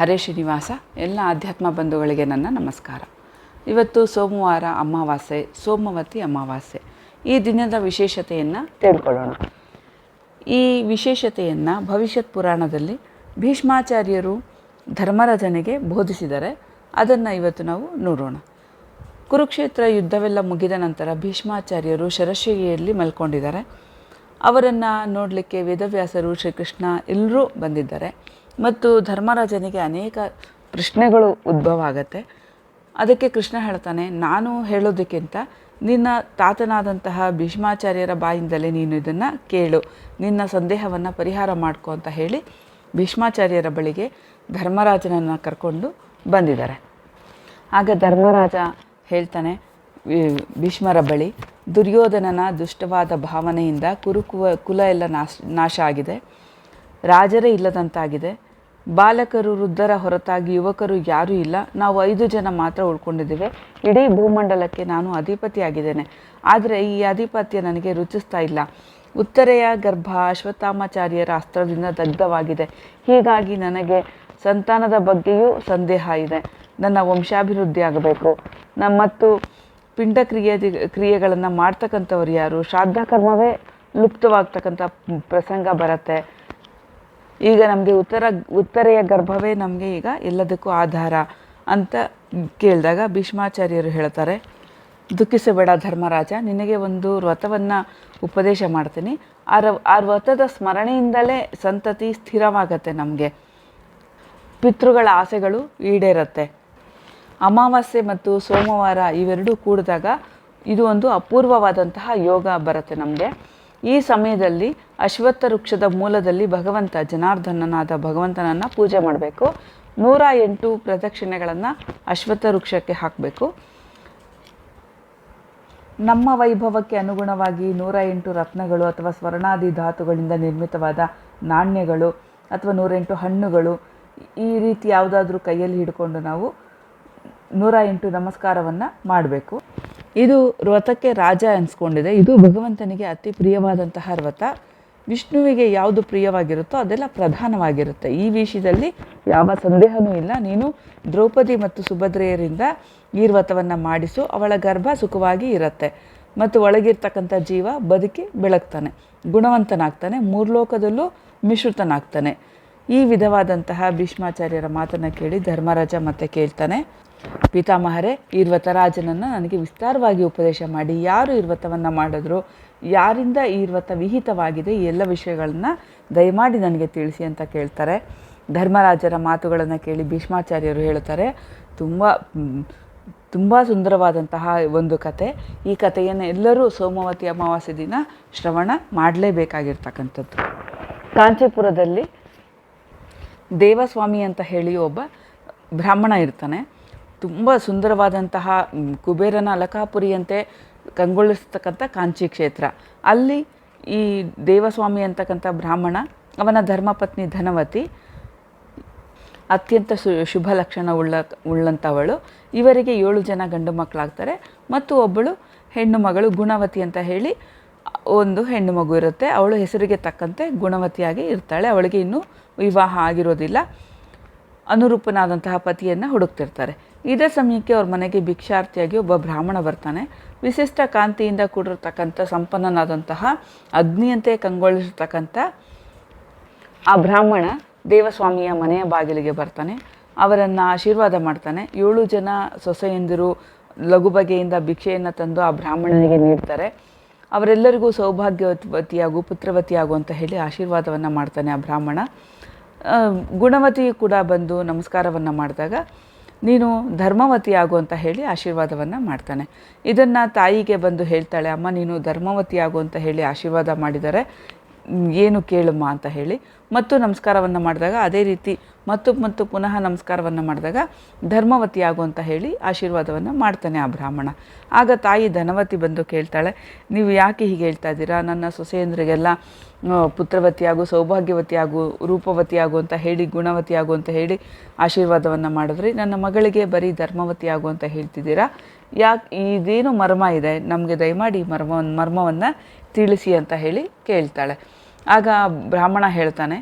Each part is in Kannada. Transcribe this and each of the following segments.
ಹರೇ ಶ್ರೀನಿವಾಸ ಎಲ್ಲ ಆಧ್ಯಾತ್ಮ ಬಂಧುಗಳಿಗೆ ನನ್ನ ನಮಸ್ಕಾರ. ಇವತ್ತು ಸೋಮವಾರ ಅಮಾವಾಸ್ಯೆ ಸೋಮವತಿ ಅಮಾವಾಸ್ಯೆ. ಈ ದಿನದ ವಿಶೇಷತೆಯನ್ನು ತಿಳ್ಕೊಳ್ಳೋಣ. ಈ ವಿಶೇಷತೆಯನ್ನು ಭವಿಷ್ಯತ್ ಪುರಾಣದಲ್ಲಿ ಭೀಷ್ಮಾಚಾರ್ಯರು ಧರ್ಮರಾಜನಿಗೆ ಬೋಧಿಸಿದರೆ ಅದನ್ನು ಇವತ್ತು ನಾವು ನೋಡೋಣ. ಕುರುಕ್ಷೇತ್ರ ಯುದ್ಧವೆಲ್ಲ ಮುಗಿದ ನಂತರ ಭೀಷ್ಮಾಚಾರ್ಯರು ಶರಶೈಲಿಯಲ್ಲಿ ಮಲ್ಕೊಂಡಿದ್ದಾರೆ. ಅವರನ್ನು ನೋಡಲಿಕ್ಕೆ ವೇದವ್ಯಾಸರು ಶ್ರೀಕೃಷ್ಣ ಎಲ್ಲರೂ ಬಂದಿದ್ದಾರೆ. ಮತ್ತು ಧರ್ಮರಾಜನಿಗೆ ಅನೇಕ ಪ್ರಶ್ನೆಗಳು ಉದ್ಭವ ಆಗತ್ತೆ. ಅದಕ್ಕೆ ಕೃಷ್ಣ ಹೇಳ್ತಾನೆ, ನಾನು ಹೇಳೋದಕ್ಕಿಂತ ನಿನ್ನ ತಾತನಾದಂತಹ ಭೀಷ್ಮಾಚಾರ್ಯರ ಬಾಯಿಂದಲೇ ನೀನು ಇದನ್ನು ಕೇಳು. ನಿನ್ನ ಸಂದೇಹವನ್ನು ಪರಿಹಾರ ಮಾಡ್ಕೊ ಅಂತ ಹೇಳಿ ಭೀಷ್ಮಾಚಾರ್ಯರ ಬಳಿಗೆ ಧರ್ಮರಾಜನನ್ನು ಕರ್ಕೊಂಡು ಬಂದಿದ್ದಾರೆ. ಆಗ ಧರ್ಮರಾಜ ಹೇಳ್ತಾನೆ ಭೀಷ್ಮರ ಬಳಿ ದುರ್ಯೋಧನನ ದುಷ್ಟವಾದ ಭಾವನೆಯಿಂದ ಕುರುಕುವ ಕುಲ ಎಲ್ಲ ನಾಶ ನಾಶ ಆಗಿದೆ. ರಾಜರೇ ಇಲ್ಲದಂತಾಗಿದೆ. ಬಾಲಕರು, ವೃದ್ಧರ ಹೊರತಾಗಿ ಯುವಕರು ಯಾರೂ ಇಲ್ಲ. ನಾವು ಐದು ಜನ ಮಾತ್ರ ಉಳ್ಕೊಂಡಿದ್ದೇವೆ. ಇಡೀ ಭೂಮಂಡಲಕ್ಕೆ ನಾನು ಅಧಿಪತಿಯಾಗಿದ್ದೇನೆ. ಆದರೆ ಈ ಅಧಿಪತ್ಯ ನನಗೆ ರುಚಿಸ್ತಾ ಇಲ್ಲ. ಉತ್ತರೆಯ ಗರ್ಭ ಅಶ್ವತ್ಥಾಮಾಚಾರ್ಯರ ಅಸ್ತ್ರದಿಂದ ದಗ್ಧವಾಗಿದೆ. ಹೀಗಾಗಿ ನನಗೆ ಸಂತಾನದ ಬಗ್ಗೆಯೂ ಸಂದೇಹ ಇದೆ. ನನ್ನ ವಂಶಾಭಿವೃದ್ಧಿ ಆಗಬೇಕು. ನಮ್ಮತ್ತು ಮತ್ತು ಪಿಂಡ ಕ್ರಿಯೆ ಕ್ರಿಯೆಗಳನ್ನು ಮಾಡ್ತಕ್ಕಂಥವ್ರು ಯಾರು? ಶ್ರಾದ್ದ ಕರ್ಮವೇ ಲುಪ್ತವಾಗ್ತಕ್ಕಂಥ ಪ್ರಸಂಗ ಬರುತ್ತೆ. ಈಗ ನಮಗೆ ಉತ್ತರ, ಉತ್ತರೆಯ ಗರ್ಭವೇ ನಮಗೆ ಈಗ ಎಲ್ಲದಕ್ಕೂ ಆಧಾರ ಅಂತ ಕೇಳಿದಾಗ ಭೀಷ್ಮಾಚಾರ್ಯರು ಹೇಳ್ತಾರೆ, ದುಃಖಿಸಬೇಡ ಧರ್ಮರಾಜ, ನಿನಗೆ ಒಂದು ವ್ರತವನ್ನು ಉಪದೇಶ ಮಾಡ್ತೀನಿ. ಆ ಆ ವ್ರತದ ಸ್ಮರಣೆಯಿಂದಲೇ ಸಂತತಿ ಸ್ಥಿರವಾಗತ್ತೆ ನಮಗೆ. ಪಿತೃಗಳ ಆಸೆಗಳು ಈಡೇರತ್ತೆ. ಅಮಾವಾಸ್ಯೆ ಮತ್ತು ಸೋಮವಾರ ಇವೆರಡೂ ಕೂಡಿದಾಗ ಇದು ಒಂದು ಅಪೂರ್ವವಾದಂತಹ ಯೋಗ ಬರುತ್ತೆ ನಮಗೆ. ಈ ಸಮಯದಲ್ಲಿ ಅಶ್ವತ್ಥ ವೃಕ್ಷದ ಮೂಲದಲ್ಲಿ ಭಗವಂತ ಜನಾರ್ದನನಾದ ಭಗವಂತನನ್ನು ಪೂಜೆ ಮಾಡಬೇಕು. ನೂರ ಎಂಟು ಪ್ರದಕ್ಷಿಣೆಗಳನ್ನು ಅಶ್ವತ್ಥ ವೃಕ್ಷಕ್ಕೆ ಹಾಕಬೇಕು. ನಮ್ಮ ವೈಭವಕ್ಕೆ ಅನುಗುಣವಾಗಿ ನೂರ ಎಂಟು ರತ್ನಗಳು ಅಥವಾ ಸ್ವರ್ಣಾದಿ ಧಾತುಗಳಿಂದ ನಿರ್ಮಿತವಾದ ನಾಣ್ಯಗಳು ಅಥವಾ ನೂರೆಂಟು ಹಣ್ಣುಗಳು ಈ ರೀತಿ ಯಾವುದಾದ್ರೂ ಕೈಯಲ್ಲಿ ಹಿಡ್ಕೊಂಡು ನಾವು ನೂರ ಎಂಟು ನಮಸ್ಕಾರವನ್ನು ಮಾಡಬೇಕು. ಇದು ವ್ರತಕ್ಕೆ ರಾಜ ಅನ್ಸ್ಕೊಂಡಿದೆ ಇದು ಭಗವಂತನಿಗೆ ಅತಿ ಪ್ರಿಯವಾದಂತಹ ವ್ರತ. ವಿಷ್ಣುವಿಗೆ ಯಾವುದು ಪ್ರಿಯವಾಗಿರುತ್ತೋ ಅದೆಲ್ಲ ಪ್ರಧಾನವಾಗಿರುತ್ತೆ. ಈ ವಿಷಯದಲ್ಲಿ ಯಾವ ಸಂದೇಹನೂ ಇಲ್ಲ. ನೀನು ದ್ರೌಪದಿ ಮತ್ತು ಸುಭದ್ರೆಯರಿಂದ ಈ ವ್ರತವನ್ನು ಮಾಡಿಸು. ಅವಳ ಗರ್ಭ ಸುಖವಾಗಿ ಇರುತ್ತೆ. ಮತ್ತು ಒಳಗಿರ್ತಕ್ಕಂಥ ಜೀವ ಬದುಕಿ ಬೆಳಗ್ತಾನೆ. ಗುಣವಂತನಾಗ್ತಾನೆ. ಮೂರ್ಲೋಕದಲ್ಲೂ ಮಿಶ್ರಿತನಾಗ್ತಾನೆ. ಈ ವಿಧವಾದಂತಹ ಭೀಷ್ಮಾಚಾರ್ಯರ ಮಾತನ್ನು ಕೇಳಿ ಧರ್ಮರಾಜ ಮತ್ತೆ ಕೇಳ್ತಾನೆ. ಪಿತಾಮಹರೇ ಈ ರಾಜನನ್ನು ನನಗೆ ವಿಸ್ತಾರವಾಗಿ ಉಪದೇಶ ಮಾಡಿ. ಯಾರು ಇರ್ವತವನ್ನು ಮಾಡಿದ್ರು, ಯಾರಿಂದ ವ್ರತ ವಿಹಿತವಾಗಿದೆ, ಈ ಎಲ್ಲ ವಿಷಯಗಳನ್ನು ದಯಮಾಡಿ ನನಗೆ ತಿಳಿಸಿ ಅಂತ ಕೇಳ್ತಾರೆ. ಧರ್ಮರಾಜರ ಮಾತುಗಳನ್ನು ಕೇಳಿ ಭೀಷ್ಮಾಚಾರ್ಯರು ಹೇಳ್ತಾರೆ ತುಂಬ ತುಂಬ ಸುಂದರವಾದಂತಹ ಒಂದು ಕತೆ. ಈ ಕಥೆಯನ್ನು ಎಲ್ಲರೂ ಸೋಮವತಿ ಅಮಾವಾಸ್ಯೆ ದಿನ ಶ್ರವಣ ಮಾಡಲೇಬೇಕಾಗಿರ್ತಕ್ಕಂಥದ್ದು. ಕಾಂಚೀಪುರದಲ್ಲಿ ದೇವಸ್ವಾಮಿ ಅಂತ ಹೇಳಿ ಒಬ್ಬ ಬ್ರಾಹ್ಮಣ ಇರ್ತಾನೆ. ತುಂಬ ಸುಂದರವಾದಂತಹ ಕುಬೇರನ ಅಲಕಾಪುರಿಯಂತೆ ಕಂಗೊಳಿಸ್ತಕ್ಕಂಥ ಕಾಂಚಿ ಕ್ಷೇತ್ರ. ಅಲ್ಲಿ ಈ ದೇವಸ್ವಾಮಿ ಅಂತಕ್ಕಂಥ ಬ್ರಾಹ್ಮಣ, ಅವನ ಧರ್ಮಪತ್ನಿ ಧನವತಿ, ಅತ್ಯಂತ ಸು ಶುಭ ಲಕ್ಷಣ ಉಳ್ಳ ಉಳ್ಳಂಥವಳು ಇವರಿಗೆ ಏಳು ಜನ ಗಂಡು ಮಕ್ಕಳಾಗ್ತಾರೆ ಮತ್ತು ಒಬ್ಬಳು ಹೆಣ್ಣು ಮಗಳು ಗುಣವತಿ ಅಂತ ಹೇಳಿ, ಒಂದು ಹೆಣ್ಣು ಮಗು ಇರುತ್ತೆ. ಅವಳು ಹೆಸರಿಗೆ ತಕ್ಕಂತೆ ಗುಣವತಿಯಾಗಿ ಇರ್ತಾಳೆ. ಅವಳಿಗೆ ಇನ್ನೂ ವಿವಾಹ ಆಗಿರೋದಿಲ್ಲ. ಅನುರೂಪನಾದಂತಹ ಪತಿಯನ್ನು ಹುಡುಕ್ತಿರ್ತಾರೆ. ಇದೇ ಸಮಯಕ್ಕೆ ಅವ್ರ ಮನೆಗೆ ಭಿಕ್ಷಾರ್ಥಿಯಾಗಿ ಒಬ್ಬ ಬ್ರಾಹ್ಮಣ ಬರ್ತಾನೆ. ವಿಶಿಷ್ಟ ಕಾಂತಿಯಿಂದ ಕೂಡಿರ್ತಕ್ಕಂಥ ಸಂಪನ್ನನಾದಂತಹ ಅಗ್ನಿಯಂತೆ ಕಂಗೊಳಿಸಿರ್ತಕ್ಕಂಥ ಆ ಬ್ರಾಹ್ಮಣ ದೇವಸ್ವಾಮಿಯ ಮನೆಯ ಬಾಗಿಲಿಗೆ ಬರ್ತಾನೆ. ಅವರನ್ನು ಆಶೀರ್ವಾದ ಮಾಡ್ತಾನೆ. ಏಳು ಜನ ಸೊಸೆಯಂದಿರು ಲಘು ಬಗೆಯಿಂದ ಭಿಕ್ಷೆಯನ್ನು ತಂದು ಆ ಬ್ರಾಹ್ಮಣನಿಗೆ ನೀಡ್ತಾರೆ. ಅವರೆಲ್ಲರಿಗೂ ಸೌಭಾಗ್ಯವತಿಯಾಗು, ಪುತ್ರವತಿಯಾಗು ಅಂತ ಹೇಳಿ ಆಶೀರ್ವಾದವನ್ನು ಮಾಡ್ತಾನೆ ಆ ಬ್ರಾಹ್ಮಣ. ಗುಣವತಿ ಕೂಡ ಬಂದು ನಮಸ್ಕಾರವನ್ನು ಮಾಡಿದಾಗ ನೀನು ಧರ್ಮವತಿ ಆಗು ಅಂತ ಹೇಳಿ ಆಶೀರ್ವಾದವನ್ನು ಮಾಡ್ತಾನೆ. ಇದನ್ನು ತಾಯಿಗೆ ಬಂದು ಹೇಳ್ತಾಳೆ, ಅಮ್ಮ, ನೀನು ಧರ್ಮವತಿ ಆಗು ಅಂತ ಹೇಳಿ ಆಶೀರ್ವಾದ ಮಾಡಿದರೆ ಏನು ಕೇಳಮ್ಮ ಅಂತ ಹೇಳಿ ಮತ್ತು ನಮಸ್ಕಾರವನ್ನು ಮಾಡಿದಾಗ ಅದೇ ರೀತಿ ಮತ್ತು ಮತ್ತು ಪುನಃ ನಮಸ್ಕಾರವನ್ನು ಮಾಡಿದಾಗ ಧರ್ಮವತಿ ಆಗು ಅಂತ ಹೇಳಿ ಆಶೀರ್ವಾದವನ್ನು ಮಾಡ್ತಾನೆ ಆ ಬ್ರಾಹ್ಮಣ. ಆಗ ತಾಯಿ ಧನವತಿ ಬಂದು ಕೇಳ್ತಾಳೆ, ನೀವು ಯಾಕೆ ಹೀಗೆ ಹೇಳ್ತಾ ಇದ್ದೀರಾ? ನನ್ನ ಸೊಸೆಯಂದ್ರಿಗೆಲ್ಲ ಪುತ್ರವತಿಯಾಗು ಸೌಭಾಗ್ಯವತಿಯಾಗು ರೂಪವತಿಯಾಗು ಅಂತ ಹೇಳಿ ಗುಣವತಿಯಾಗು ಅಂತ ಹೇಳಿ ಆಶೀರ್ವಾದವನ್ನು ಮಾಡಿದ್ರಿ ನನ್ನ ಮಗಳಿಗೆ ಬರೀ ಧರ್ಮವತಿಯಾಗು ಅಂತ ಹೇಳ್ತಿದ್ದೀರಾ? ಯಾಕೆ ಇದೇನು ಮರ್ಮ ಇದೆ? ನಮಗೆ ದಯಮಾಡಿ ಮರ್ಮ ಮರ್ಮವನ್ನು ತಿಳಿಸಿ ಅಂತ ಹೇಳಿ ಕೇಳ್ತಾಳೆ. ಆಗ ಬ್ರಾಹ್ಮಣ ಹೇಳ್ತಾನೆ,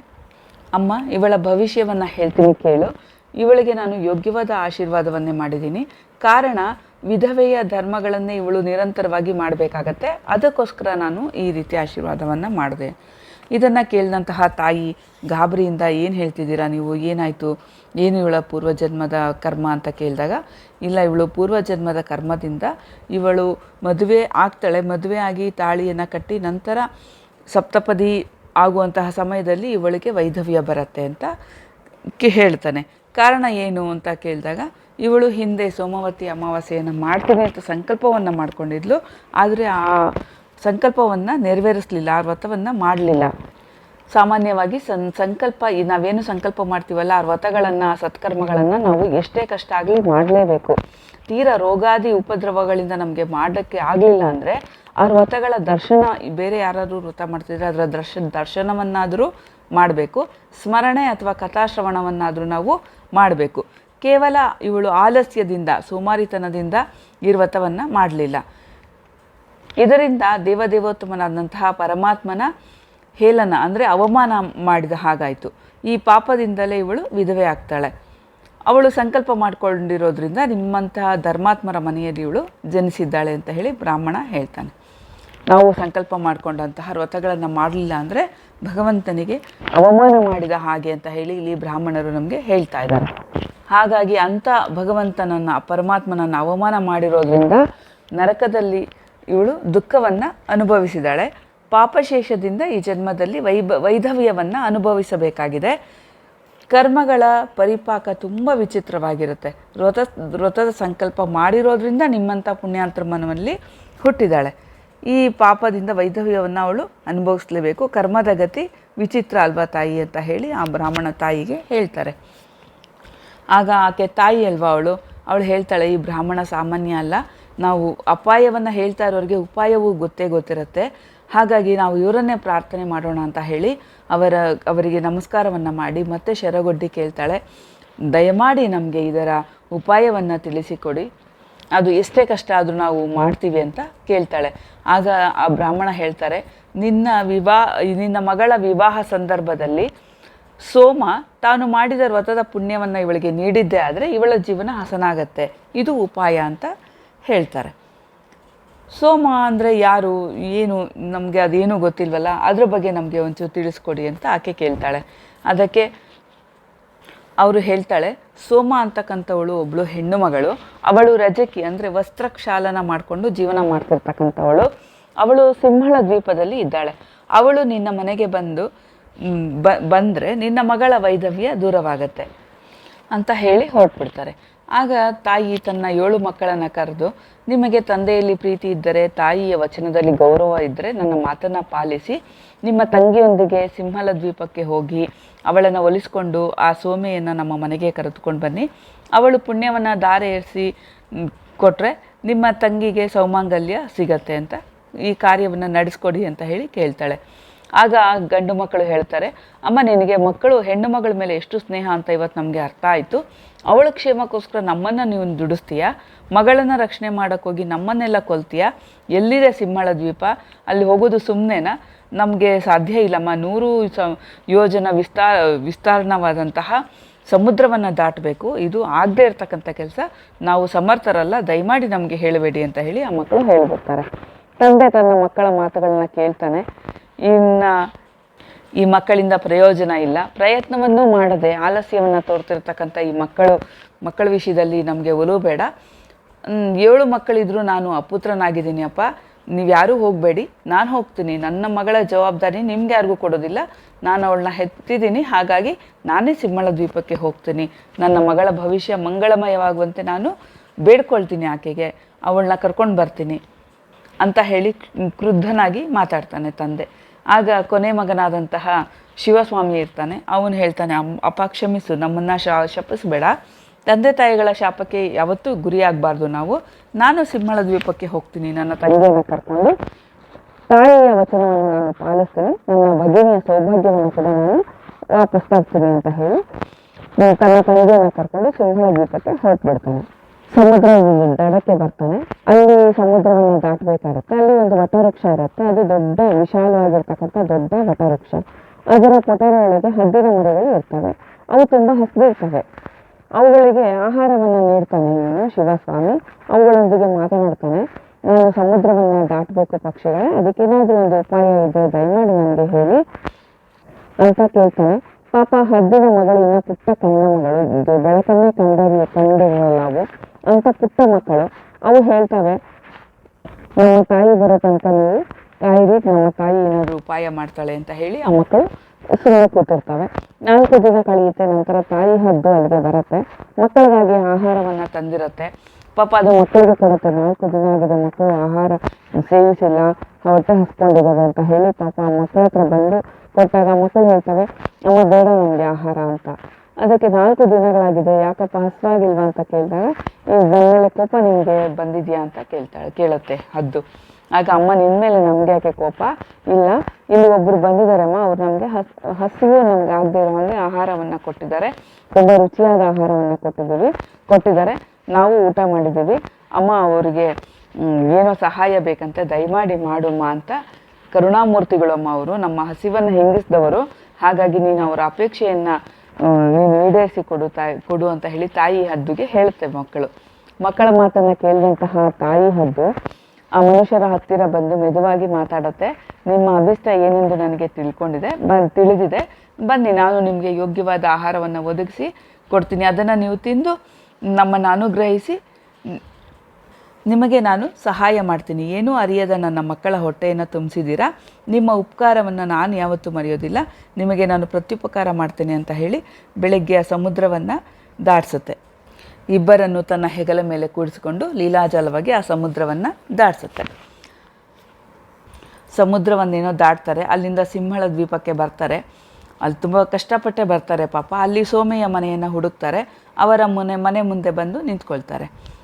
ಅಮ್ಮ, ಇವಳ ಭವಿಷ್ಯವನ್ನು ಹೇಳ್ತೀನಿ ಕೇಳು. ಇವಳಿಗೆ ನಾನು ಯೋಗ್ಯವಾದ ಆಶೀರ್ವಾದವನ್ನೇ ಮಾಡಿದ್ದೀನಿ. ಕಾರಣ, ವಿಧವೆಯ ಧರ್ಮಗಳನ್ನೇ ಇವಳು ನಿರಂತರವಾಗಿ ಮಾಡಬೇಕಾಗತ್ತೆ. ಅದಕ್ಕೋಸ್ಕರ ನಾನು ಈ ರೀತಿ ಆಶೀರ್ವಾದವನ್ನು ಮಾಡಿದೆ. ಇದನ್ನು ಕೇಳಿದಂತಹ ತಾಯಿ ಗಾಬರಿಯಿಂದ ಏನು ಹೇಳ್ತಿದ್ದೀರಾ ನೀವು? ಏನಾಯಿತು? ಏನು ಇವಳ ಪೂರ್ವಜನ್ಮದ ಕರ್ಮ ಅಂತ ಕೇಳಿದಾಗ ಇಲ್ಲ, ಇವಳು ಪೂರ್ವಜನ್ಮದ ಕರ್ಮದಿಂದ ಇವಳು ಮದುವೆ ಆಗ್ತಾಳೆ. ಮದುವೆ ಆಗಿ ತಾಳಿಯನ್ನು ಕಟ್ಟಿ ನಂತರ ಸಪ್ತಪದಿ ಆಗುವಂತಹ ಸಮಯದಲ್ಲಿ ಇವಳಿಗೆ ವೈಧವ್ಯ ಬರುತ್ತೆ ಅಂತ ಹೇಳ್ತಾನೆ. ಕಾರಣ ಏನು ಅಂತ ಕೇಳಿದಾಗ, ಇವಳು ಹಿಂದೆ ಸೋಮವತಿ ಅಮಾವಾಸ್ಯೆಯನ್ನು ಮಾಡ್ತೀನಿ ಅಂತ ಸಂಕಲ್ಪವನ್ನು ಮಾಡ್ಕೊಂಡಿದ್ಲು. ಆದರೆ ಆ ಸಂಕಲ್ಪವನ್ನು ನೆರವೇರಿಸಲಿಲ್ಲ, ಆ ವ್ರತವನ್ನು ಮಾಡಲಿಲ್ಲ. ಸಾಮಾನ್ಯವಾಗಿ ಸನ್ ಸಂಕಲ್ಪ ನಾವೇನು ಸಂಕಲ್ಪ ಮಾಡ್ತೀವಲ್ಲ ಆ ವ್ರತಗಳನ್ನು ಸತ್ಕರ್ಮಗಳನ್ನು ನಾವು ಎಷ್ಟೇ ಕಷ್ಟ ಆಗಲಿ ಮಾಡಲೇಬೇಕು. ತೀರ ರೋಗಾದಿ ಉಪದ್ರವಗಳಿಂದ ನಮಗೆ ಮಾಡೋಕ್ಕೆ ಆಗಲಿಲ್ಲ ಅಂದರೆ ಆ ವ್ರತಗಳ ದರ್ಶನ, ಬೇರೆ ಯಾರಾದರೂ ವ್ರತ ಮಾಡ್ತಿದ್ರೆ ಅದರ ದರ್ಶ, ದರ್ಶನವನ್ನಾದರೂ ಮಾಡಬೇಕು. ಸ್ಮರಣೆ ಅಥವಾ ಕಥಾಶ್ರವಣವನ್ನಾದರೂ ನಾವು ಮಾಡಬೇಕು. ಕೇವಲ ಇವಳು ಆಲಸ್ಯದಿಂದ, ಸೋಮಾರಿತನದಿಂದ ಈ ವ್ರತವನ್ನು ಮಾಡಲಿಲ್ಲ. ಇದರಿಂದ ದೇವದೇವೋತ್ತಮನಾದಂತಹ ಪರಮಾತ್ಮನ ಹೇಳನ ಅಂದರೆ ಅವಮಾನ ಮಾಡಿದ ಹಾಗಾಯಿತು. ಈ ಪಾಪದಿಂದಲೇ ಇವಳು ವಿಧವೆ ಆಗ್ತಾಳೆ. ಅವಳು ಸಂಕಲ್ಪ ಮಾಡಿಕೊಂಡಿರೋದ್ರಿಂದ ನಿಮ್ಮಂತಹ ಧರ್ಮಾತ್ಮರ ಮನೆಯಲ್ಲಿ ಇವಳು ಜನಿಸಿದ್ದಾಳೆ ಅಂತ ಹೇಳಿ ಬ್ರಾಹ್ಮಣ ಹೇಳ್ತಾನೆ. ನಾವು ಸಂಕಲ್ಪ ಮಾಡಿಕೊಂಡಂತಹ ವ್ರತಗಳನ್ನು ಮಾಡಲಿಲ್ಲ ಅಂದರೆ ಭಗವಂತನಿಗೆ ಅವಮಾನ ಮಾಡಿದ ಹಾಗೆ ಅಂತ ಹೇಳಿ ಇಲ್ಲಿ ಬ್ರಾಹ್ಮಣರು ನಮಗೆ ಹೇಳ್ತಾ ಇದ್ದಾರೆ. ಹಾಗಾಗಿ ಅಂಥ ಭಗವಂತನನ್ನು, ಪರಮಾತ್ಮನನ್ನು ಅವಮಾನ ಮಾಡಿರೋದ್ರಿಂದ ನರಕದಲ್ಲಿ ಇವಳು ದುಃಖವನ್ನು ಅನುಭವಿಸಿದಾಳೆ. ಪಾಪಶೇಷದಿಂದ ಈ ಜನ್ಮದಲ್ಲಿ ವೈಭ, ವೈಧವ್ಯವನ್ನು ಅನುಭವಿಸಬೇಕಾಗಿದೆ. ಕರ್ಮಗಳ ಪರಿಪಾಕ ತುಂಬ ವಿಚಿತ್ರವಾಗಿರುತ್ತೆ. ವ್ರತ ವ್ರತದ ಸಂಕಲ್ಪ ಮಾಡಿರೋದ್ರಿಂದ ನಿಮ್ಮಂಥ ಪುಣ್ಯಾಂತರ ಮನವಲ್ಲಿ ಹುಟ್ಟಿದಾಳೆ. ಈ ಪಾಪದಿಂದ ವೈಧವ್ಯವನ್ನು ಅವಳು ಅನುಭವಿಸಲೇಬೇಕು. ಕರ್ಮದ ಗತಿ ವಿಚಿತ್ರ ಅಲ್ವಾ ತಾಯಿ ಅಂತ ಹೇಳಿ ಆ ಬ್ರಾಹ್ಮಣ ತಾಯಿಗೆ ಹೇಳ್ತಾರೆ. ಆಗ ಆಕೆ ತಾಯಿ ಅಲ್ವಾ ಅವಳು? ಅವಳು ಹೇಳ್ತಾಳೆ, ಈ ಬ್ರಾಹ್ಮಣ ಸಾಮಾನ್ಯ ಅಲ್ಲ. ನಾವು ಅಪಾಯವನ್ನು ಹೇಳ್ತಾ ಇರೋರಿಗೆ ಉಪಾಯವೂ ಗೊತ್ತೇ ಗೊತ್ತಿರುತ್ತೆ. ಹಾಗಾಗಿ ನಾವು ಇವರನ್ನೇ ಪ್ರಾರ್ಥನೆ ಮಾಡೋಣ ಅಂತ ಹೇಳಿ ಅವರ, ಅವರಿಗೆ ನಮಸ್ಕಾರವನ್ನು ಮಾಡಿ ಮತ್ತೆ ಶರಗೊಡ್ಡಿ ಕೇಳ್ತಾಳೆ. ದಯಮಾಡಿ ನಮಗೆ ಇದರ ಉಪಾಯವನ್ನು ತಿಳಿಸಿಕೊಡಿ. ಅದು ಎಷ್ಟೇ ಕಷ್ಟ ಆದರೂ ನಾವು ಮಾಡ್ತೀವಿ ಅಂತ ಕೇಳ್ತಾಳೆ. ಆಗ ಆ ಬ್ರಾಹ್ಮಣ ಹೇಳ್ತಾರೆ, ನಿನ್ನ ವಿವಾಹ, ನಿನ್ನ ಮಗಳ ವಿವಾಹ ಸಂದರ್ಭದಲ್ಲಿ ಸೋಮ ತಾನು ಮಾಡಿದ ವ್ರತದ ಪುಣ್ಯವನ್ನು ಇವಳಿಗೆ ನೀಡಿದ್ದೇ ಆದರೆ ಇವಳ ಜೀವನ ಹಸನಾಗತ್ತೆ. ಇದು ಉಪಾಯ ಅಂತ ಹೇಳ್ತಾರೆ. ಸೋಮ ಅಂದರೆ ಯಾರು, ಏನು ನಮಗೆ ಅದೇನೂ ಗೊತ್ತಿಲ್ವಲ್ಲ, ಅದ್ರ ಬಗ್ಗೆ ನಮಗೆ ಒಂಚೂರು ತಿಳಿಸ್ಕೊಡಿ ಅಂತ ಆಕೆ ಕೇಳ್ತಾಳೆ. ಅದಕ್ಕೆ ಅವರು ಹೇಳ್ತಾಳೆ, ಸೋಮ ಅಂತಕ್ಕಂಥವಳು ಒಬ್ಬಳು ಹೆಣ್ಣು ಮಗಳು, ಅವಳು ರಜಕಿ ಅಂದರೆ ವಸ್ತ್ರಕ್ಷಾಲನ ಮಾಡಿಕೊಂಡು ಜೀವನ ಮಾಡ್ತಿರ್ತಕ್ಕಂಥವಳು. ಅವಳು ಸಿಂಹಳ ದ್ವೀಪದಲ್ಲಿ ಇದ್ದಾಳೆ. ಅವಳು ನಿನ್ನ ಮನೆಗೆ ಬಂದು ಬ, ಬಂದರೆ ನಿನ್ನ ಮಗಳ ವೈದವ್ಯ ದೂರವಾಗತ್ತೆ ಅಂತ ಹೇಳಿ ಹೊರಟ್ಬಿಡ್ತಾರೆ. ಆಗ ತಾಯಿ ತನ್ನ ಏಳು ಮಕ್ಕಳನ್ನು ಕರೆದು, ನಿಮಗೆ ತಂದೆಯಲ್ಲಿ ಪ್ರೀತಿ ಇದ್ದರೆ, ತಾಯಿಯ ವಚನದಲ್ಲಿ ಗೌರವ ಇದ್ದರೆ ನನ್ನ ಮಾತನ್ನು ಪಾಲಿಸಿ. ನಿಮ್ಮ ತಂಗಿಯೊಂದಿಗೆ ಸಿಂಹಲ ದ್ವೀಪಕ್ಕೆ ಹೋಗಿ ಅವಳನ್ನು ಒಲಿಸ್ಕೊಂಡು ಆ ಸೋಮೆಯನ್ನು ನಮ್ಮ ಮನೆಗೆ ಕರೆದುಕೊಂಡು ಬನ್ನಿ. ಅವಳು ಪುಣ್ಯವನ್ನು ದಾರೆ ಏರಿಸಿ ಕೊಟ್ಟರೆ ನಿಮ್ಮ ತಂಗಿಗೆ ಸೌಮಾಂಗಲ್ಯ ಸಿಗತ್ತೆ ಅಂತ ಈ ಕಾರ್ಯವನ್ನು ನಡೆಸ್ಕೊಡಿ ಅಂತ ಹೇಳಿ ಕೇಳ್ತಾಳೆ. ಆಗ ಗಂಡು ಮಕ್ಕಳು ಹೇಳ್ತಾರೆ, ಅಮ್ಮ, ನಿನಗೆ ಮಕ್ಕಳು ಹೆಣ್ಣು ಮಗಳ ಮೇಲೆ ಎಷ್ಟು ಸ್ನೇಹ ಅಂತ ಇವತ್ತು ನಮಗೆ ಅರ್ಥ ಆಯಿತು. ಅವಳ ಕ್ಷೇಮಕ್ಕೋಸ್ಕರ ನಮ್ಮನ್ನು ನೀವು ದುಡಿಸ್ತೀಯಾ. ಮಗಳನ್ನು ರಕ್ಷಣೆ ಮಾಡೋಕ್ಕೋಗಿ ನಮ್ಮನ್ನೆಲ್ಲ ಕೊಲ್ತೀಯಾ. ಎಲ್ಲಿದೆ ಸಿಂಹಳ ದ್ವೀಪ? ಅಲ್ಲಿ ಹೋಗೋದು ಸುಮ್ಮನೆನಾ ನಮಗೆ ಸಾಧ್ಯ ಇಲ್ಲಮ್ಮ. ನೂರು ಸ, ಯೋಜನ ವಿಸ್ತಾರ ವಿಸ್ತಾರಣವಾದಂತಹ ಸಮುದ್ರವನ್ನು ದಾಟಬೇಕು. ಇದು ಆಗದೇ ಇರ್ತಕ್ಕಂಥ ಕೆಲಸ. ನಾವು ಸಮರ್ಥರಲ್ಲ, ದಯಮಾಡಿ ನಮಗೆ ಹೇಳಬೇಡಿ ಅಂತ ಹೇಳಿ ಆ ಮಕ್ಕಳು ಹೇಳಿಬಿಡ್ತಾರೆ. ತಂದೆ ತನ್ನ ಮಕ್ಕಳ ಮಾತುಗಳನ್ನ ಕೇಳ್ತಾನೆ. ಇನ್ನು ಈ ಮಕ್ಕಳಿಂದ ಪ್ರಯೋಜನ ಇಲ್ಲ. ಪ್ರಯತ್ನವನ್ನು ಮಾಡದೆ ಆಲಸ್ಯವನ್ನು ತೋರ್ತಿರ್ತಕ್ಕಂಥ ಈ ಮಕ್ಕಳು, ಮಕ್ಕಳ ವಿಷಯದಲ್ಲಿ ನಮಗೆ ಒಲವು ಬೇಡ. ಏಳು ಮಕ್ಕಳಿದ್ರು ನಾನು ಅಪುತ್ರನಾಗಿದ್ದೀನಿ ಅಪ್ಪ. ನೀವು ಯಾರೂ ಹೋಗಬೇಡಿ. ನಾನು ಹೋಗ್ತೀನಿ. ನನ್ನ ಮಗಳ ಜವಾಬ್ದಾರಿ ನಿಮ್ಗೆ ಯಾರಿಗೂ ಕೊಡೋದಿಲ್ಲ. ನಾನು ಅವಳನ್ನ ಹೆತ್ತಿದ್ದೀನಿ. ಹಾಗಾಗಿ ನಾನೇ ಸಿಂಹಳ ದ್ವೀಪಕ್ಕೆ ಹೋಗ್ತೀನಿ. ನನ್ನ ಮಗಳ ಭವಿಷ್ಯ ಮಂಗಳಮಯವಾಗುವಂತೆ ನಾನು ಬೇಡ್ಕೊಳ್ತೀನಿ ಆಕೆಗೆ. ಅವಳನ್ನ ಕರ್ಕೊಂಡು ಬರ್ತೀನಿ ಅಂತ ಹೇಳಿ ಕ್ರುದ್ಧನಾಗಿ ಮಾತಾಡ್ತಾನೆ ತಂದೆ. ಆಗ ಕೊನೆ ಮಗನಾದಂತಹ ಶಿವಸ್ವಾಮಿ ಇರ್ತಾನೆ. ಅವನು ಹೇಳ್ತಾನೆ ಅಪ್ಪ ಕ್ಷಮಿಸು, ನಮ್ಮನ್ನು ಶಪಿಸಬೇಡ. ತಂದೆ ತಾಯಿಗಳ ಶಾಪಕ್ಕೆ ಯಾವತ್ತೂ ಗುರಿಯಾಗಬಾರ್ದು ನಾವು. ನಾನು ಸಿಂಹಳ ದ್ವೀಪಕ್ಕೆ ಹೋಗ್ತೀನಿ, ನನ್ನ ತಂದೆಯನ್ನು ಕರ್ಕೊಂಡು ತಾಯಿಯ ವಚನವನ್ನು ನಾನು ಪಾಲಿಸ್ತೇನೆ. ನನ್ನ ಭಗಿನಿಯ ಸೌಭಾಗ್ಯವನ್ನು ಕೂಡ ನಾನು ವಾಪಸ್ ತರ್ತೀನಿ ಅಂತ ಹೇಳಿ ತನ್ನ ತಂದೆಯನ್ನು ಕರ್ಕೊಂಡು ಸಿಂಹಳ ದ್ವೀಪಕ್ಕೆ ಹೊರಟ್ಬಿಡ್ತಾನೆ. ಸಮುದ್ರ ದಡಕ್ಕೆ ಬರ್ತಾನೆ ಅಲ್ಲಿ ಸಮುದ್ರವನ್ನು ದಾಟಬೇಕಾಗುತ್ತೆ. ಅಲ್ಲಿ ಒಂದು ವಟವೃಕ್ಷ ಇರುತ್ತೆ. ಅದು ದೊಡ್ಡ ವಿಶಾಲವಾಗಿರ್ತಕ್ಕಂಥ ದೊಡ್ಡ ವಟವೃಕ್ಷ. ಅದರ ಪೊಟೆಯ ಒಳಗೆ ಹದ್ದಿನ ಮರಗಳು ಇರ್ತವೆ. ಅವು ತುಂಬ ಹಸಿದಿರ್ತವೆ. ಅವುಗಳಿಗೆ ಆಹಾರವನ್ನು ನೀಡ್ತಾನೆ ಇವನು ಶಿವಸ್ವಾಮಿ. ಅವುಗಳೊಂದಿಗೆ ಮಾತನಾಡ್ತಾನೆ. ನಾನು ಸಮುದ್ರವನ್ನು ದಾಟಬೇಕು ಪಕ್ಷಿಗಳೇ. ಅದಕ್ಕೇನಾದರೂ ಒಂದು ಉಪಾಯ ಇದೆ ದಯಮಾಡಿ ನನಗೆ ಹೇಳಿ ಅಂತ ಕೇಳ್ತಾನೆ. ಪಾಪ ಹದ್ದಿನ ಮಗಳು, ಇನ್ನೂ ಪುಟ್ಟ ಕಣ್ಣ ಮಗಳು ಬೆಳಕನ್ನೇ ಕಂಡರಿ ಕಂಡಿರುವ ಅವು ಅಂತ ಪುಟ್ಟ ಮಕ್ಕಳು ಅವು ಹೇಳ್ತವೆ ನಮ್ಮ ತಾಯಿ ಬರೋ ತನಕ ನೀವು ರೀತಿ ನಮ್ಮ ತಾಯಿ ಏನಾದ್ರು ಉಪಾಯ ಮಾಡ್ತಾಳೆ ಅಂತ ಹೇಳಿ ಆ ಮಕ್ಕಳು ಸುಮ್ಮನೆ ಕೂತಿರ್ತವೆ. ನಾಲ್ಕು ದಿನ ಕಳೆಯುತ್ತೆ, ನಂತರ ತಾಯಿ ಹದ್ದು ಅಲ್ಲಿಗೆ ಬರುತ್ತೆ. ಮಕ್ಕಳಿಗಾಗಿ ಆಹಾರವನ್ನು ತಂದಿರುತ್ತೆ. ಪಾಪ ಅದು ಮಕ್ಕಳಿಗೆ ಕೊಡುತ್ತೆ. ನಾಲ್ಕು ದಿನ ಆಗಿದೆ, ಮಕ್ಕಳು ಆಹಾರ ಸೇವಿಸಿಲ್ಲ, ಹೊಟ್ಟೆ ಹಸ್ಕೊಂಡಿದ್ದಾವೆ ಅಂತ ಹೇಳಿ ಪಾಪ ಆ ಮಕ್ಕಳ ಹತ್ರ ಬಂದು ಕೊಟ್ಟಾಗ ಮಕ್ಕಳು ಹೇಳ್ತವೆ, ಅಮ್ಮ, ಬೇಡ ನಮಗೆ ಆಹಾರ ಅಂತ. ಅದಕ್ಕೆ ನಾಲ್ಕು ದಿನಗಳಾಗಿದೆ. ಯಾಕಪ್ಪ? ಹಸ್ವಾಗಿಲ್ವಾ ಅಂತ ಕೇಳಿದಾಗ, ಈ ಬೆನ್ಮೇಲೆ ಕೋಪ ನಿಮಗೆ ಬಂದಿದೆಯಾ ಅಂತ ಕೇಳ್ತಾಳೆ, ಕೇಳುತ್ತೆ ಹದ್ದು. ಆಗ ಅಮ್ಮ ನಿನ್ಮೇಲೆ ನಮ್ಗೆ ಯಾಕೆ ಕೋಪ? ಇಲ್ಲ, ಇಲ್ಲಿ ಒಬ್ರು ಬಂದಿದ್ದಾರಮ್ಮ ಅವ್ರು ನಮಗೆ ಹಸ್, ಹಸಿವು ನಮ್ಗೆ ಆಗದೆ ಇರೋ ಹಾಗೆ ಆಹಾರವನ್ನ ಕೊಟ್ಟಿದ್ದಾರೆ. ತುಂಬಾ ರುಚಿಯಾದ ಆಹಾರವನ್ನು ಕೊಟ್ಟಿದ್ದೀವಿ, ಕೊಟ್ಟಿದ್ದಾರೆ. ನಾವು ಊಟ ಮಾಡಿದ್ದೀವಿ. ಅಮ್ಮ ಅವರಿಗೆ ಏನೋ ಸಹಾಯ ಬೇಕಂತೆ, ದಯಮಾಡಿ ಮಾಡುಮ್ಮ ಅಂತ ಕರುಣಾಮೂರ್ತಿಗಳಮ್ಮ ಅವರು ನಮ್ಮ ಹಸಿವನ್ನು ಹೆಂಗಿಸಿದವರು. ಹಾಗಾಗಿ ನೀನು ಅವರ ಅಪೇಕ್ಷೆಯನ್ನ ಈಡೇರಿಸಿ ಕೊಡು ತಾಯಿ, ಕೊಡು ಅಂತ ಹೇಳಿ ತಾಯಿ ಹದ್ದುಗೆ ಹೇಳುತ್ತೆ ಮಕ್ಕಳು. ಮಕ್ಕಳ ಮಾತನ್ನ ಕೇಳಿದಂತಹ ತಾಯಿ ಹದ್ದು ಆ ಮನುಷ್ಯರ ಹತ್ತಿರ ಬಂದು ಮೆದುವಾಗಿ ಮಾತಾಡುತ್ತೆ. ನಿಮ್ಮ ಅಭಿಷ್ಟ ಏನೆಂದು ನನಗೆ ತಿಳ್ಕೊಂಡಿದೆ, ಬ ತಿಳಿದಿದೆ. ಬನ್ನಿ, ನಾನು ನಿಮಗೆ ಯೋಗ್ಯವಾದ ಆಹಾರವನ್ನು ಒದಗಿಸಿ ಕೊಡ್ತೀನಿ. ಅದನ್ನು ನೀವು ತಿಂದು ನಮ್ಮನ್ನು ಅನುಗ್ರಹಿಸಿ ನಿಮಗೆ ನಾನು ಸಹಾಯ ಮಾಡ್ತೀನಿ. ಏನೂ ಅರಿಯದ ನನ್ನ ಮಕ್ಕಳ ಹೊಟ್ಟೆಯನ್ನು ತುಂಬಿಸಿದ್ದೀರಾ? ನಿಮ್ಮ ಉಪಕಾರವನ್ನು ನಾನು ಯಾವತ್ತೂ ಮರೆಯೋದಿಲ್ಲ. ನಿಮಗೆ ನಾನು ಪ್ರತ್ಯುಪಕಾರ ಮಾಡ್ತೇನೆ ಅಂತ ಹೇಳಿ ಬೆಳಗ್ಗೆ ಆ ಸಮುದ್ರವನ್ನು ದಾಟಿಸುತ್ತೆ. ಇಬ್ಬರನ್ನು ತನ್ನ ಹೆಗಲ ಮೇಲೆ ಕೂಡಿಸಿಕೊಂಡು ಲೀಲಾಜಲವಾಗಿ ಆ ಸಮುದ್ರವನ್ನು ದಾಟಿಸುತ್ತೆ. ಸಮುದ್ರವನ್ನೇನೋ ದಾಟ್ತಾರೆ, ಅಲ್ಲಿಂದ ಸಿಂಹಳ ದ್ವೀಪಕ್ಕೆ ಬರ್ತಾರೆ. ಅಲ್ಲಿ ತುಂಬ ಕಷ್ಟಪಟ್ಟೆ ಬರ್ತಾರೆ ಪಾಪ. ಅಲ್ಲಿ ಸೋಮೆಯ ಮನೆಯನ್ನು ಹುಡುಕ್ತಾರೆ. ಅವರ ಮನೆ ಮನೆ ಮುಂದೆ ಬಂದು ನಿಂತ್ಕೊಳ್ತಾರೆ.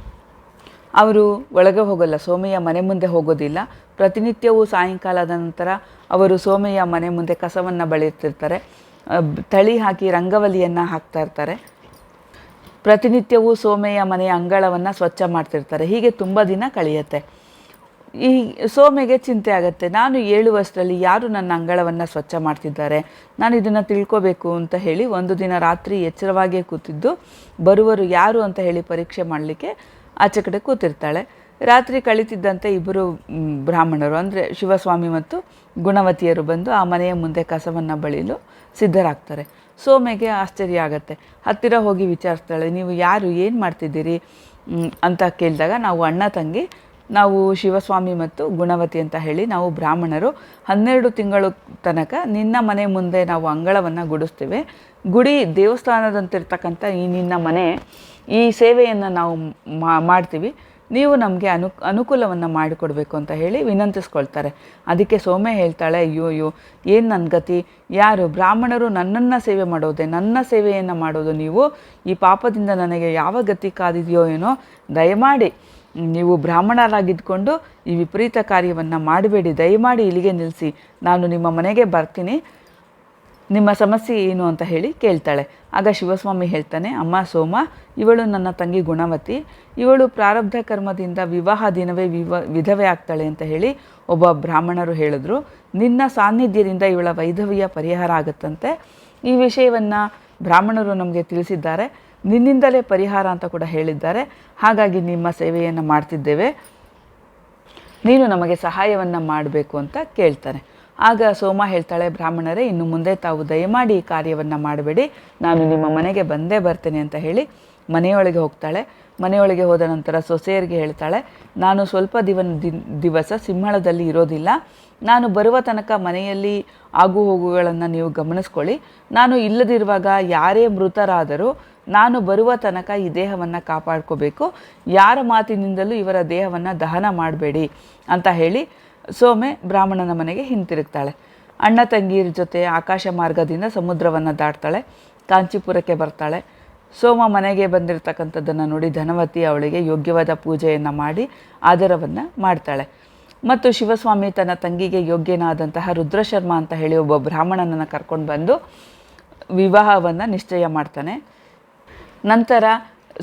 ಅವರು ಒಳಗೆ ಹೋಗಲ್ಲ ಸೋಮೆಯ ಮನೆ ಮುಂದೆ ಹೋಗೋದಿಲ್ಲ. ಪ್ರತಿನಿತ್ಯವೂ ಸಾಯಂಕಾಲದ ನಂತರ ಅವರು ಸೋಮೆಯ ಮನೆ ಮುಂದೆ ಕಸವನ್ನು ಬಳಿಯುತ್ತಿರ್ತಾರೆ. ತಳಿ ಹಾಕಿ ರಂಗವಲಿಯನ್ನು ಹಾಕ್ತಾ ಇರ್ತಾರೆ. ಪ್ರತಿನಿತ್ಯವೂ ಸೋಮೆಯ ಮನೆಯ ಅಂಗಳವನ್ನು ಸ್ವಚ್ಛ ಮಾಡ್ತಿರ್ತಾರೆ. ಹೀಗೆ ತುಂಬ ದಿನ ಕಳೆಯುತ್ತೆ. ಈ ಸೋಮೆಗೆ ಚಿಂತೆ ಆಗುತ್ತೆ. ನಾನು ಏಳು ವರ್ಷದಲ್ಲಿ ಯಾರು ನನ್ನ ಅಂಗಳವನ್ನು ಸ್ವಚ್ಛ ಮಾಡ್ತಿದ್ದಾರೆ? ನಾನು ಇದನ್ನು ತಿಳ್ಕೋಬೇಕು ಅಂತ ಹೇಳಿ ಒಂದು ದಿನ ರಾತ್ರಿ ಎಚ್ಚರವಾಗಿಯೇ ಕೂತಿದ್ದು, ಬರುವರು ಯಾರು ಅಂತ ಹೇಳಿ ಪರೀಕ್ಷೆ ಮಾಡಲಿಕ್ಕೆ ಆಚೆ ಕಡೆ ಕೂತಿರ್ತಾಳೆ. ರಾತ್ರಿ ಕಳಿತಿದ್ದಂತೆ ಇಬ್ಬರು ಬ್ರಾಹ್ಮಣರು, ಅಂದರೆ ಶಿವಸ್ವಾಮಿ ಮತ್ತು ಗುಣವತಿಯರು ಬಂದು ಆ ಮನೆಯ ಮುಂದೆ ಕಸವನ್ನು ಬಳಿಯಲು ಸಿದ್ಧರಾಗ್ತಾರೆ. ಸೋಮೆಗೆ ಆಶ್ಚರ್ಯ ಆಗುತ್ತೆ. ಹತ್ತಿರ ಹೋಗಿ ವಿಚಾರಿಸ್ತಾಳೆ, ನೀವು ಯಾರು, ಏನು ಮಾಡ್ತಿದ್ದೀರಿ? ಅಂತ ಕೇಳಿದಾಗ, ನಾವು ಅಣ್ಣ, ತಂಗಿ, ನಾವು ಶಿವಸ್ವಾಮಿ ಮತ್ತು ಗುಣವತಿ ಅಂತ ಹೇಳಿ ನಾವು ಬ್ರಾಹ್ಮಣರು. ಹನ್ನೆರಡು ತಿಂಗಳು ತನಕ ನಿನ್ನ ಮನೆ ಮುಂದೆ ನಾವು ಅಂಗಳವನ್ನು ಗುಡಿಸ್ತೇವೆ. ಗುಡಿ ದೇವಸ್ಥಾನದಂತಿರ್ತಕ್ಕಂಥ ಈ ನಿನ್ನ ಮನೆ ಈ ಸೇವೆಯನ್ನು ನಾವು ಮಾಡ್ತೀವಿ. ನೀವು ನಮಗೆ ಅನು, ಅನುಕೂಲವನ್ನು ಮಾಡಿಕೊಡ್ಬೇಕು ಅಂತ ಹೇಳಿ ವಿನಂತಿಸ್ಕೊಳ್ತಾರೆ. ಅದಕ್ಕೆ ಸೋಮೆ ಹೇಳ್ತಾಳೆ, ಅಯ್ಯೋ ಅಯ್ಯೋ, ಏನು ನನ್ನ ಗತಿ? ಯಾರು? ಬ್ರಾಹ್ಮಣರು ನನ್ನನ್ನು ಸೇವೆ ಮಾಡೋದೆ, ನನ್ನ ಸೇವೆಯನ್ನು ಮಾಡೋದು ನೀವು? ಈ ಪಾಪದಿಂದ ನನಗೆ ಯಾವ ಗತಿ ಕಾದಿದೆಯೋ ಏನೋ? ದಯಮಾಡಿ, ನೀವು ಬ್ರಾಹ್ಮಣರಾಗಿದ್ದುಕೊಂಡು ಈ ವಿಪರೀತ ಕಾರ್ಯವನ್ನು ಮಾಡಬೇಡಿ. ದಯಮಾಡಿ ಇಲ್ಲಿಗೆ ನಿಲ್ಲಿಸಿ ನಾನು ನಿಮ್ಮ ಮನೆಗೆ ಬರ್ತೀನಿ. ನಿಮ್ಮ ಸಮಸ್ಯೆ ಏನು ಅಂತ ಹೇಳಿ ಕೇಳ್ತಾಳೆ. ಆಗ ಶಿವಸ್ವಾಮಿ ಹೇಳ್ತಾನೆ, ಅಮ್ಮ, ಸೋಮ, ಇವಳು ನನ್ನ ತಂಗಿ ಗುಣವತಿ. ಇವಳು ಪ್ರಾರಬ್ಧ ಕರ್ಮದಿಂದ ವಿವಾಹ ದಿನವೇ ವಿವ, ವಿಧವೆ ಆಗ್ತಾಳೆ ಅಂತ ಹೇಳಿ ಒಬ್ಬ ಬ್ರಾಹ್ಮಣರು ಹೇಳಿದ್ರು. ನಿನ್ನ ಸಾನ್ನಿಧ್ಯದಿಂದ ಇವಳ ವೈಧವ್ಯ ಪರಿಹಾರ ಆಗುತ್ತಂತೆ. ಈ ವಿಷಯವನ್ನು ಬ್ರಾಹ್ಮಣರು ನಮಗೆ ತಿಳಿಸಿದ್ದಾರೆ. ನಿನ್ನಿಂದಲೇ ಪರಿಹಾರ ಅಂತ ಕೂಡ ಹೇಳಿದ್ದಾರೆ. ಹಾಗಾಗಿ ನಿಮ್ಮ ಸೇವೆಯನ್ನು ಮಾಡ್ತಿದ್ದೇವೆ. ನೀನು ನಮಗೆ ಸಹಾಯವನ್ನು ಮಾಡಬೇಕು ಅಂತ ಕೇಳ್ತಾನೆ. ಆಗ ಸೋಮ ಹೇಳ್ತಾಳೆ, ಬ್ರಾಹ್ಮಣರೇ, ಇನ್ನು ಮುಂದೆ ತಾವು ದಯಮಾಡಿ ಈ ಕಾರ್ಯವನ್ನು ಮಾಡಬೇಡಿ. ನಾನು ನಿಮ್ಮ ಮನೆಗೆ ಬಂದೇ ಬರ್ತೇನೆ ಅಂತ ಹೇಳಿ ಮನೆಯೊಳಗೆ ಹೋಗ್ತಾಳೆ. ಮನೆಯೊಳಗೆ ಹೋದ ನಂತರ ಸೊಸೆಯರಿಗೆ ಹೇಳ್ತಾಳೆ, ನಾನು ಸ್ವಲ್ಪ ದಿವನ್ ದಿವಸ ಸಿಂಹಳದಲ್ಲಿ ಇರೋದಿಲ್ಲ. ನಾನು ಬರುವ ತನಕ ಮನೆಯಲ್ಲಿ ಆಗು ಹೋಗುಗಳನ್ನು ನೀವು ಗಮನಿಸ್ಕೊಳ್ಳಿ. ನಾನು ಇಲ್ಲದಿರುವಾಗ ಯಾರೇ ಮೃತರಾದರೂ ನಾನು ಬರುವ ತನಕ ಈ ದೇಹವನ್ನು ಕಾಪಾಡ್ಕೋಬೇಕು. ಯಾರ ಮಾತಿನಿಂದಲೂ ಇವರ ದೇಹವನ್ನು ದಹನ ಮಾಡಬೇಡಿ ಅಂತ ಹೇಳಿ ಸೋಮೆ ಬ್ರಾಹ್ಮಣನ ಮನೆಗೆ ಹಿಂತಿರುಗ್ತಾಳೆ. ಅಣ್ಣ ತಂಗಿಯರ ಜೊತೆ ಆಕಾಶ ಮಾರ್ಗದಿಂದ ಸಮುದ್ರವನ್ನು ದಾಟ್ತಾಳೆ. ಕಾಂಚೀಪುರಕ್ಕೆ ಬರ್ತಾಳೆ. ಸೋಮ ಮನೆಗೆ ಬಂದಿರತಕ್ಕಂಥದ್ದನ್ನು ನೋಡಿ ಧನವತಿ ಅವಳಿಗೆ ಯೋಗ್ಯವಾದ ಪೂಜೆಯನ್ನು ಮಾಡಿ ಆದರವನ್ನು ಮಾಡ್ತಾಳೆ. ಮತ್ತು ಶಿವಸ್ವಾಮಿ ತನ್ನ ತಂಗಿಗೆ ಯೋಗ್ಯನಾದಂತಹ ರುದ್ರಶರ್ಮ ಅಂತ ಹೇಳಿ ಒಬ್ಬ ಬ್ರಾಹ್ಮಣನನ್ನು ಕರ್ಕೊಂಡು ಬಂದು ವಿವಾಹವನ್ನು ನಿಶ್ಚಯ ಮಾಡ್ತಾನೆ. ನಂತರ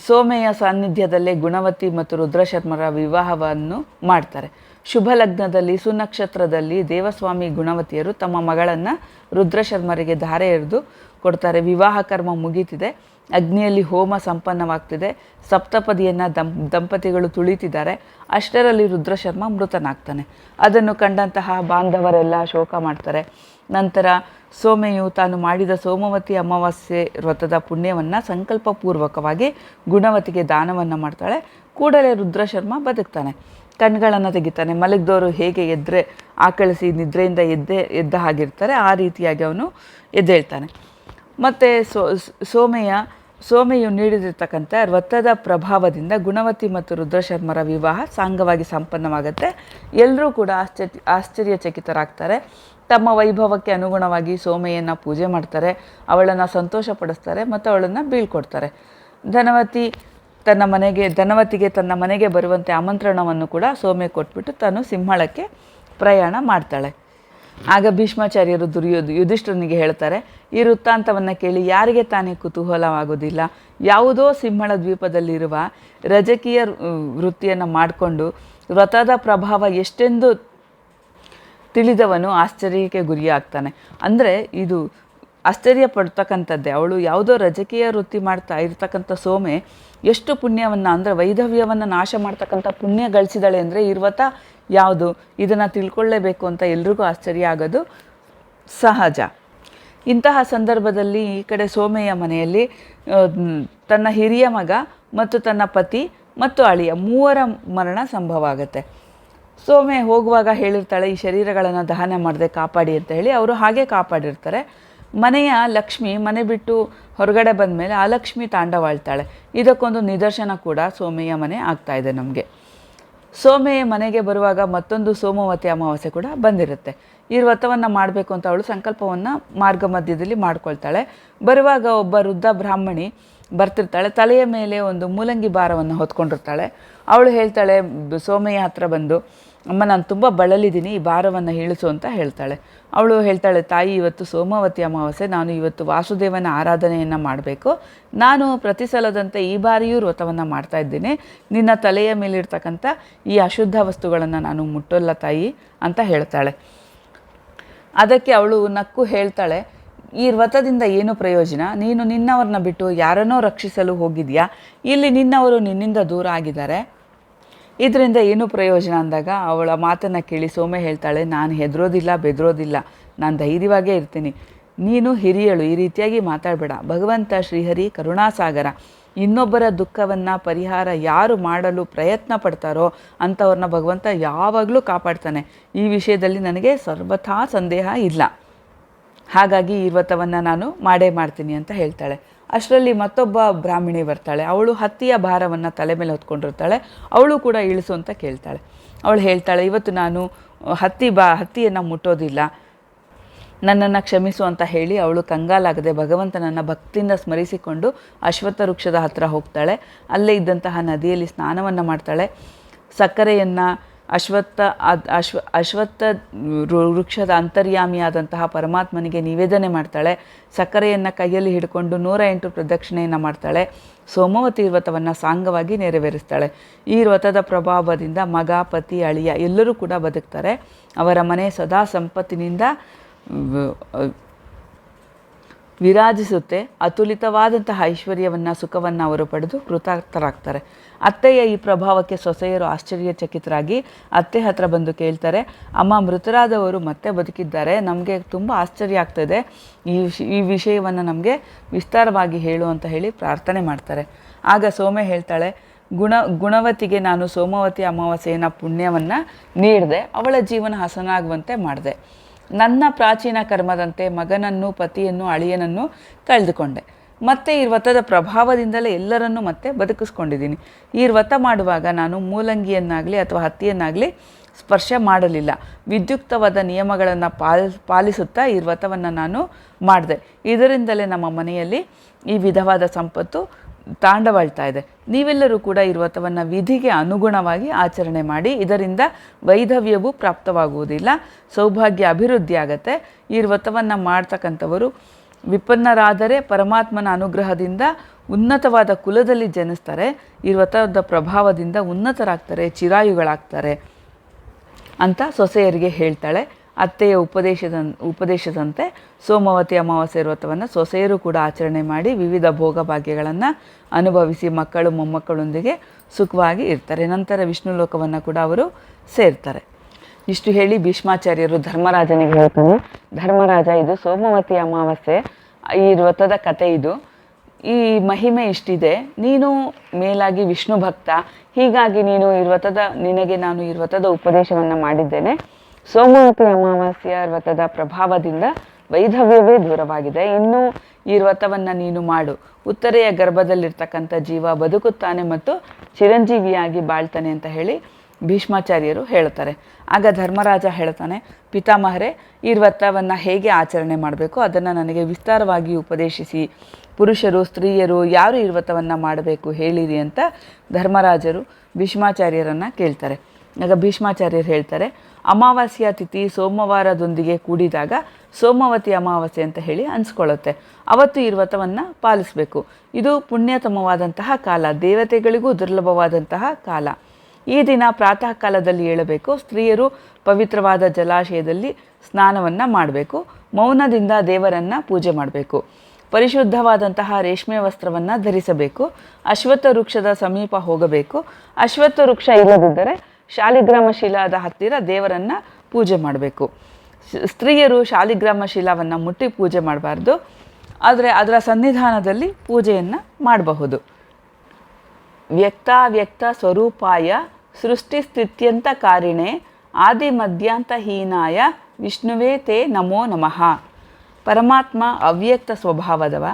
ಸೋಮೆಯ ಸಾನ್ನಿಧ್ಯದಲ್ಲೇ ಗುಣವತಿ ಮತ್ತು ರುದ್ರಶರ್ಮರ ವಿವಾಹವನ್ನು ಮಾಡ್ತಾರೆ. ಶುಭ ಲಗ್ನದಲ್ಲಿ ಸುನಕ್ಷತ್ರದಲ್ಲಿ ದೇವಸ್ವಾಮಿ ಗುಣವತಿಯರು ತಮ್ಮ ಮಗಳನ್ನು ರುದ್ರಶರ್ಮರಿಗೆ ಧಾರೆ ಎರೆದು ಕೊಡ್ತಾರೆ. ವಿವಾಹ ಕರ್ಮ ಮುಗೀತಿದೆ. ಅಗ್ನಿಯಲ್ಲಿ ಹೋಮ ಸಂಪನ್ನವಾಗ್ತಿದೆ. ಸಪ್ತಪದಿಯನ್ನು ದಂ ದಂಪತಿಗಳು ತುಳಿತಿದ್ದಾರೆ. ಅಷ್ಟರಲ್ಲಿ ರುದ್ರಶರ್ಮ ಮೃತನಾಗ್ತಾನೆ. ಅದನ್ನು ಕಂಡಂತಹ ಬಾಂಧವರೆಲ್ಲ ಶೋಕ ಮಾಡ್ತಾರೆ. ನಂತರ ಸೋಮೆಯು ತಾನು ಮಾಡಿದ ಸೋಮವತಿ ಅಮಾವಾಸ್ಯೆ ವ್ರತದ ಪುಣ್ಯವನ್ನು ಸಂಕಲ್ಪಪೂರ್ವಕವಾಗಿ ಗುಣವತಿಗೆ ದಾನವನ್ನು ಮಾಡ್ತಾಳೆ. ಕೂಡಲೇ ರುದ್ರಶರ್ಮ ಬದುಕ್ತಾನೆ. ಕಣ್ಗಳನ್ನು ತೆಗಿತಾನೆ. ಮಲಗಿದವರು ಹೇಗೆ ಎದ್ರೆ ಆಕಳಿಸಿ ನಿದ್ರೆಯಿಂದ ಎದ್ದೆ, ಎದ್ದ ಹಾಗಿರ್ತಾರೆ, ಆ ರೀತಿಯಾಗಿ ಅವನು ಎದ್ದೇಳ್ತಾನೆ. ಮತ್ತು ಸೋ, ಸೋಮೆಯ, ಸೋಮೆಯು ನೀಡಿದಿರ್ತಕ್ಕಂಥ ವ್ರತದ ಪ್ರಭಾವದಿಂದ ಗುಣವತಿ ಮತ್ತು ರುದ್ರಶರ್ಮರ ವಿವಾಹ ಸಾಂಗವಾಗಿ ಸಂಪನ್ನವಾಗುತ್ತೆ. ಎಲ್ಲರೂ ಕೂಡ ಆಶ್ಚರ್ಯ, ಆಶ್ಚರ್ಯಚಕಿತರಾಗ್ತಾರೆ. ತಮ್ಮ ವೈಭವಕ್ಕೆ ಅನುಗುಣವಾಗಿ ಸೋಮೆಯನ್ನು ಪೂಜೆ ಮಾಡ್ತಾರೆ. ಅವಳನ್ನು ಸಂತೋಷಪಡಿಸ್ತಾರೆ ಮತ್ತು ಅವಳನ್ನು ಬೀಳ್ಕೊಡ್ತಾರೆ. ಧನವತಿ ತನ್ನ ಮನೆಗೆ, ಧನವತಿಗೆ ತನ್ನ ಮನೆಗೆ ಬರುವಂತೆ ಆಮಂತ್ರಣವನ್ನು ಕೂಡ ಸೋಮೆ ಕೊಟ್ಬಿಟ್ಟು ತಾನು ಸಿಂಹಳಕ್ಕೆ ಪ್ರಯಾಣ ಮಾಡ್ತಾಳೆ. ಆಗ ಭೀಷ್ಮಾಚಾರ್ಯರು ದುರ್ಯೋದು ಯುಧಿಷ್ಠರನಿಗೆ ಹೇಳ್ತಾರೆ, ಈ ವೃತ್ತಾಂತವನ್ನು ಕೇಳಿ ಯಾರಿಗೆ ತಾನೇ ಕುತೂಹಲವಾಗೋದಿಲ್ಲ ಯಾವುದೋ ಸಿಂಹಳ ದ್ವೀಪದಲ್ಲಿರುವ ರಜಕೀಯ ವೃತ್ತಿಯನ್ನು ಮಾಡಿಕೊಂಡು ವ್ರತದ ಪ್ರಭಾವ ಎಷ್ಟೆಂದು ತಿಳಿದವನು ಆಶ್ಚರ್ಯಕ್ಕೆ ಗುರಿಯಾಗ್ತಾನೆ. ಅಂದರೆ ಇದು ಆಶ್ಚರ್ಯ ಪಡ್ತಕ್ಕಂಥದ್ದೇ ಅವಳು ಯಾವುದೋ ರಜಕೀಯ ವೃತ್ತಿ ಮಾಡ್ತಾ ಇರ್ತಕ್ಕಂಥ ಸೋಮೆ ಎಷ್ಟು ಪುಣ್ಯವನ್ನು ಅಂದರೆ ವೈಧವ್ಯವನ್ನು ನಾಶ ಮಾಡ್ತಕ್ಕಂಥ ಪುಣ್ಯ ಗಳಿಸಿದಾಳೆ ಅಂದರೆ ಈ ಯಾವುದು? ಇದನ್ನು ತಿಳ್ಕೊಳ್ಳೇಬೇಕು ಅಂತ ಎಲ್ರಿಗೂ ಆಶ್ಚರ್ಯ ಆಗೋದು ಸಹಜ. ಇಂತಹ ಸಂದರ್ಭದಲ್ಲಿ ಈ ಕಡೆ ಸೋಮೆಯ ಮನೆಯಲ್ಲಿ ತನ್ನ ಹಿರಿಯ ಮಗ ಮತ್ತು ತನ್ನ ಪತಿ ಮತ್ತು ಅಳಿಯ ಮೂವರ ಮರಣ ಸಂಭವ ಆಗುತ್ತೆ. ಸೋಮೆ ಹೋಗುವಾಗ ಹೇಳಿರ್ತಾಳೆ, ಈ ಶರೀರಗಳನ್ನು ದಹನ ಮಾಡದೆ ಕಾಪಾಡಿ ಅಂತ ಹೇಳಿ. ಅವರು ಹಾಗೆ ಕಾಪಾಡಿರ್ತಾರೆ. ಮನೆಯ ಲಕ್ಷ್ಮಿ ಮನೆ ಬಿಟ್ಟು ಹೊರಗಡೆ ಬಂದ ಮೇಲೆ ಆ ಲಕ್ಷ್ಮಿ ತಾಂಡವಾಳ್ತಾಳೆ. ಇದಕ್ಕೊಂದು ನಿದರ್ಶನ ಕೂಡ ಸೋಮೆಯ ಮನೆ ಆಗ್ತಾ ಇದೆ ನಮಗೆ. ಸೋಮೆಯ ಮನೆಗೆ ಬರುವಾಗ ಮತ್ತೊಂದು ಸೋಮವತಿ ಅಮಾವಾಸ್ಯೆ ಕೂಡ ಬಂದಿರುತ್ತೆ. ಈ ವ್ರತವನ್ನು ಮಾಡಬೇಕು ಅಂತ ಅವಳು ಸಂಕಲ್ಪವನ್ನು ಮಾರ್ಗ ಮಧ್ಯದಲ್ಲಿ ಮಾಡ್ಕೊಳ್ತಾಳೆ. ಬರುವಾಗ ಒಬ್ಬ ವೃದ್ಧ ಬ್ರಾಹ್ಮಣಿ ಬರ್ತಿರ್ತಾಳೆ. ತಲೆಯ ಮೇಲೆ ಒಂದು ಮೂಲಂಗಿ ಭಾರವನ್ನು ಹೊತ್ಕೊಂಡಿರ್ತಾಳೆ. ಅವಳು ಹೇಳ್ತಾಳೆ ಸೋಮಯ್ಯ ಸೋಮೆಯ ಹತ್ರ ಬಂದು ಅಮ್ಮ, ನಾನು ತುಂಬ ಬಳಲಿದ್ದೀನಿ ಈ ಭಾರವನ್ನು ಇಳಿಸು ಅಂತ ಹೇಳ್ತಾಳೆ. ಅವಳು ಹೇಳ್ತಾಳೆ, ತಾಯಿ, ಇವತ್ತು ಸೋಮವತಿ ಅಮಾವಾಸ್ಯೆ, ನಾನು ಇವತ್ತು ವಾಸುದೇವನ ಆರಾಧನೆಯನ್ನು ಮಾಡಬೇಕು. ನಾನು ಪ್ರತಿ ಸಲದಂತೆ ಈ ಬಾರಿಯೂ ವ್ರತವನ್ನು ಮಾಡ್ತಾ ಇದ್ದೀನಿ. ನಿನ್ನ ತಲೆಯ ಮೇಲಿರ್ತಕ್ಕಂಥ ಈ ಅಶುದ್ಧ ವಸ್ತುಗಳನ್ನು ನಾನು ಮುಟ್ಟಲ್ಲ ತಾಯಿ, ಅಂತ ಹೇಳ್ತಾಳೆ. ಅದಕ್ಕೆ ಅವಳು ನಕ್ಕು ಹೇಳ್ತಾಳೆ, ಈ ವ್ರತದಿಂದ ಏನು ಪ್ರಯೋಜನ? ನೀನು ನಿನ್ನವ್ರನ್ನ ಬಿಟ್ಟು ಯಾರನ್ನೋ ರಕ್ಷಿಸಲು ಹೋಗಿದೆಯಾ? ಇಲ್ಲಿ ನಿನ್ನವರು ನಿನ್ನಿಂದ ದೂರ ಆಗಿದ್ದಾರೆ. ಇದರಿಂದ ಏನು ಪ್ರಯೋಜನ ಅಂದಾಗ ಅವಳ ಮಾತನ್ನು ಕೇಳಿ ಸೋಮೆ ಹೇಳ್ತಾಳೆ, ನಾನು ಹೆದರೋದಿಲ್ಲ, ಬೆದರೋದಿಲ್ಲ, ನಾನು ಧೈರ್ಯವಾಗೇ ಇರ್ತೀನಿ. ನೀನು ಹಿರಿಯಳು, ಈ ರೀತಿಯಾಗಿ ಮಾತಾಡಬೇಡ. ಭಗವಂತ, ಶ್ರೀಹರಿ, ಕರುಣಾಸಾಗರ, ಇನ್ನೊಬ್ಬರ ದುಃಖವನ್ನು ಪರಿಹಾರ ಯಾರು ಮಾಡಲು ಪ್ರಯತ್ನ ಪಡ್ತಾರೋ ಅಂಥವ್ರನ್ನ ಭಗವಂತ ಯಾವಾಗಲೂ ಕಾಪಾಡ್ತಾನೆ. ಈ ವಿಷಯದಲ್ಲಿ ನನಗೆ ಸರ್ವಥಾ ಸಂದೇಹ ಇಲ್ಲ. ಹಾಗಾಗಿ ಈ ವ್ರತವನ್ನು ನಾನು ಮಾಡೇ ಮಾಡ್ತೀನಿ ಅಂತ ಹೇಳ್ತಾಳೆ. ಅಷ್ಟರಲ್ಲಿ ಮತ್ತೊಬ್ಬ ಬ್ರಾಹ್ಮಿಣಿ ಬರ್ತಾಳೆ. ಅವಳು ಹತ್ತಿಯ ಭಾರವನ್ನು ತಲೆ ಮೇಲೆ ಹೊತ್ಕೊಂಡಿರ್ತಾಳೆ. ಅವಳು ಕೂಡ ಇಳಿಸು ಅಂತ ಕೇಳ್ತಾಳೆ. ಅವಳು ಹೇಳ್ತಾಳೆ, ಇವತ್ತು ನಾನು ಹತ್ತಿ ಬಾ, ಹತ್ತಿಯನ್ನು ಮುಟ್ಟೋದಿಲ್ಲ. ನನ್ನನ್ನು ಕ್ಷಮಿಸು ಅಂತ ಹೇಳಿ ಅವಳು ಕಂಗಾಲಾಗದೆ ಭಗವಂತನನ್ನು ಭಕ್ತಿಯಿಂದ ಸ್ಮರಿಸಿಕೊಂಡು ಅಶ್ವತ್ಥ ವೃಕ್ಷದ ಹತ್ತಿರ ಹೋಗ್ತಾಳೆ. ಅಲ್ಲೇ ಇದ್ದಂತಹ ನದಿಯಲ್ಲಿ ಸ್ನಾನವನ್ನು ಮಾಡ್ತಾಳೆ. ಸಕ್ಕರೆಯನ್ನು ಅಶ್ವತ್ಥ ಅಶ್ವ ಅಶ್ವತ್ಥ ವೃಕ್ಷದ ಅಂತರ್ಯಾಮಿಯಾದಂತಹ ಪರಮಾತ್ಮನಿಗೆ ನಿವೇದನೆ ಮಾಡ್ತಾಳೆ. ಸಕ್ಕರೆಯನ್ನು ಕೈಯಲ್ಲಿ ಹಿಡ್ಕೊಂಡು ನೂರ ಎಂಟು ಪ್ರದಕ್ಷಿಣೆಯನ್ನು ಮಾಡ್ತಾಳೆ. ಸೋಮವತಿ ವ್ರತವನ್ನು ಸಾಂಗವಾಗಿ ನೆರವೇರಿಸ್ತಾಳೆ. ಈ ವ್ರತದ ಪ್ರಭಾವದಿಂದ ಮಗ, ಪತಿ, ಅಳಿಯ ಎಲ್ಲರೂ ಕೂಡ ಬದುಕ್ತಾರೆ. ಅವರ ಮನೆ ಸದಾ ಸಂಪತ್ತಿನಿಂದ ವಿರಾಜಿಸುತ್ತೆ, ಅತುಲಿತವಾದಂತಹ ಐಶ್ವರ್ಯವನ್ನು, ಸುಖವನ್ನು ಅವರು ಪಡೆದು ಕೃತಾರ್ಥರಾಗ್ತಾರೆ. ಅತ್ತೆಯ ಈ ಪ್ರಭಾವಕ್ಕೆ ಸೊಸೆಯರು ಆಶ್ಚರ್ಯಚಕಿತರಾಗಿ ಅತ್ತೆ ಹತ್ರ ಬಂದು ಕೇಳ್ತಾರೆ, ಅಮ್ಮ, ಮೃತರಾದವರು ಮತ್ತೆ ಬದುಕಿದ್ದಾರೆ, ನಮಗೆ ತುಂಬ ಆಶ್ಚರ್ಯ ಆಗ್ತದೆ. ಈ ಈ ವಿಷಯವನ್ನು ನಮಗೆ ವಿಸ್ತಾರವಾಗಿ ಹೇಳು ಅಂತ ಹೇಳಿ ಪ್ರಾರ್ಥನೆ ಮಾಡ್ತಾರೆ. ಆಗ ಸೋಮೆ ಹೇಳ್ತಾಳೆ, ಗುಣ, ಗುಣವತಿಗೆ ನಾನು ಸೋಮವತಿ ಅಮಾವಾಸ್ಯೆಯ ಪುಣ್ಯವನ್ನು ನೀಡಿದೆ, ಅವಳ ಜೀವನ ಹಸನಾಗುವಂತೆ ಮಾಡಿದೆ. ನನ್ನ ಪ್ರಾಚೀನ ಕರ್ಮದಂತೆ ಮಗನನ್ನು, ಪತಿಯನ್ನು, ಅಳಿಯನನ್ನು ಕಳೆದುಕೊಂಡೆ. ಮತ್ತೆ ಈ ವ್ರತದ ಪ್ರಭಾವದಿಂದಲೇ ಎಲ್ಲರನ್ನೂ ಮತ್ತೆ ಬದುಕಿಸ್ಕೊಂಡಿದ್ದೀನಿ. ಈ ವ್ರತ ಮಾಡುವಾಗ ನಾನು ಮೂಲಂಗಿಯನ್ನಾಗಲಿ ಅಥವಾ ಹತ್ತಿಯನ್ನಾಗಲಿ ಸ್ಪರ್ಶ ಮಾಡಲಿಲ್ಲ. ವಿದ್ಯುಕ್ತವಾದ ನಿಯಮಗಳನ್ನು ಪಾಲ್, ಪಾಲಿಸುತ್ತಾ ಈ ವ್ರತವನ್ನು ನಾನು ಮಾಡಿದೆ. ಇದರಿಂದಲೇ ನಮ್ಮ ಮನೆಯಲ್ಲಿ ಈ ವಿಧವಾದ ಸಂಪತ್ತು ತಾಂಡವಾಳ್ತಾ ಇದೆ. ನೀವೆಲ್ಲರೂ ಕೂಡ ಈ ವ್ರತವನ್ನು ವಿಧಿಗೆ ಅನುಗುಣವಾಗಿ ಆಚರಣೆ ಮಾಡಿ, ಇದರಿಂದ ವೈಧವ್ಯವು ಪ್ರಾಪ್ತವಾಗುವುದಿಲ್ಲ, ಸೌಭಾಗ್ಯ ಅಭಿವೃದ್ಧಿ ಆಗತ್ತೆ. ಈ ವ್ರತವನ್ನು ಮಾಡ್ತಕ್ಕಂಥವರು ವಿಪನ್ನರಾದರೆ ಪರಮಾತ್ಮನ ಅನುಗ್ರಹದಿಂದ ಉನ್ನತವಾದ ಕುಲದಲ್ಲಿ ಜನಿಸ್ತಾರೆ. ಈ ವ್ರತದ ಪ್ರಭಾವದಿಂದ ಉನ್ನತರಾಗ್ತಾರೆ, ಚಿರಾಯುಗಳಾಗ್ತಾರೆ ಅಂತ ಸೊಸೆಯರಿಗೆ ಹೇಳ್ತಾಳೆ. ಅತ್ತೆಯ ಉಪದೇಶದ, ಉಪದೇಶದಂತೆ ಸೋಮವತಿ ಅಮಾವಾಸ್ಯೆ ವ್ರತವನ್ನು ಸೊಸೆಯರು ಕೂಡ ಆಚರಣೆ ಮಾಡಿ ವಿವಿಧ ಭೋಗ ಭಾಗ್ಯಗಳನ್ನು ಅನುಭವಿಸಿ ಮಕ್ಕಳು ಮೊಮ್ಮಕ್ಕಳೊಂದಿಗೆ ಸುಖವಾಗಿ ಇರ್ತಾರೆ. ನಂತರ ವಿಷ್ಣು ಲೋಕವನ್ನು ಕೂಡ ಅವರು ಸೇರ್ತಾರೆ. ಇಷ್ಟು ಹೇಳಿ ಭೀಷ್ಮಾಚಾರ್ಯರು ಧರ್ಮರಾಜನಿಗೆ ಹೇಳ್ತಾರೆ ಧರ್ಮರಾಜ, ಇದು ಸೋಮವತಿ ಅಮಾವಾಸ್ಯೆ, ಈ ವ್ರತದ ಕತೆ ಇದು. ಈ ಮಹಿಮೆ ಇಷ್ಟಿದೆ. ನೀನು ಮೇಲಾಗಿ ವಿಷ್ಣು ಭಕ್ತ. ಹೀಗಾಗಿ ನೀನು ಈ ವ್ರತದ, ನಿನಗೆ ನಾನು ಈ ವ್ರತದ ಉಪದೇಶವನ್ನು ಮಾಡಿದ್ದೇನೆ. ಸೋಮವತಿ ಅಮಾವಾಸ್ಯ ವ್ರತದ ಪ್ರಭಾವದಿಂದ ವೈಧವ್ಯವೇ ದೂರವಾಗಿದೆ. ಇನ್ನು ಈ ವ್ರತವನ್ನು ನೀನು ಮಾಡು. ಉತ್ತರೆಯ ಗರ್ಭದಲ್ಲಿರ್ತಕ್ಕಂಥ ಜೀವ ಬದುಕುತ್ತಾನೆ ಮತ್ತು ಚಿರಂಜೀವಿಯಾಗಿ ಬಾಳ್ತಾನೆ ಅಂತ ಹೇಳಿ ಭೀಷ್ಮಾಚಾರ್ಯರು ಹೇಳ್ತಾರೆ ಆಗ ಧರ್ಮರಾಜ ಹೇಳ್ತಾನೆ, ಪಿತಾಮಹರೇ, ಈ ವ್ರತವನ್ನು ಹೇಗೆ ಆಚರಣೆ ಮಾಡಬೇಕು? ಅದನ್ನು ನನಗೆ ವಿಸ್ತಾರವಾಗಿ ಉಪದೇಶಿಸಿ. ಪುರುಷರು, ಸ್ತ್ರೀಯರು ಯಾರು ಈ ವ್ರತವನ್ನು ಮಾಡಬೇಕು? ಹೇಳಿರಿ ಅಂತ ಧರ್ಮರಾಜರು ಭೀಷ್ಮಾಚಾರ್ಯರನ್ನು ಕೇಳ್ತಾರೆ. ಆಗ ಭೀಷ್ಮಾಚಾರ್ಯರು ಹೇಳ್ತಾರೆ, ಅಮಾವಾಸ್ಯ ತಿಥಿ ಸೋಮವಾರದೊಂದಿಗೆ ಕೂಡಿದಾಗ ಸೋಮವತಿ ಅಮಾವಾಸ್ಯೆ ಅಂತ ಹೇಳಿ ಅನ್ಸ್ಕೊಳ್ಳುತ್ತೆ. ಅವತ್ತು ಈ ವ್ರತವನ್ನು ಪಾಲಿಸಬೇಕು. ಇದು ಪುಣ್ಯತಮವಾದಂತಹ ಕಾಲ, ದೇವತೆಗಳಿಗೂ ದುರ್ಲಭವಾದಂತಹ ಕಾಲ. ಈ ದಿನ ಪ್ರಾತಃ ಕಾಲದಲ್ಲಿ ಏಳಬೇಕು, ಸ್ತ್ರೀಯರು ಪವಿತ್ರವಾದ ಜಲಾಶಯದಲ್ಲಿ ಸ್ನಾನವನ್ನು ಮಾಡಬೇಕು, ಮೌನದಿಂದ ದೇವರನ್ನು ಪೂಜೆ ಮಾಡಬೇಕು. ಪರಿಶುದ್ಧವಾದಂತಹ ರೇಷ್ಮೆ ವಸ್ತ್ರವನ್ನು ಧರಿಸಬೇಕು ಅಶ್ವತ್ಥ ವೃಕ್ಷದ ಸಮೀಪ ಹೋಗಬೇಕು. ಅಶ್ವತ್ಥ ವೃಕ್ಷ ಇಲ್ಲದಿದ್ದರೆ ಶಾಲಿಗ್ರಾಮ ಶಿಲಾದ ಹತ್ತಿರ ದೇವರನ್ನು ಪೂಜೆ ಮಾಡಬೇಕು. ಸ್ತ್ರೀಯರು ಶಾಲಿಗ್ರಾಮ ಶಿಲಾವನ್ನು ಮುಟ್ಟಿ ಪೂಜೆ ಮಾಡಬಾರ್ದು. ಆದರೆ ಅದರ ಸನ್ನಿಧಾನದಲ್ಲಿ ಪೂಜೆಯನ್ನು ಮಾಡಬಹುದು. ವ್ಯಕ್ತಾವ್ಯಕ್ತ ಸ್ವರೂಪಾಯ ಸೃಷ್ಟಿ ಸ್ಥಿತ್ಯಂತ ಕಾರಿಣೆ ಆದಿ ಮಧ್ಯಾಂತಹೀನಾಯ ವಿಷ್ಣುವೇ ತೇ ನಮೋ ನಮಃ. ಪರಮಾತ್ಮ ಅವ್ಯಕ್ತ ಸ್ವಭಾವದವ.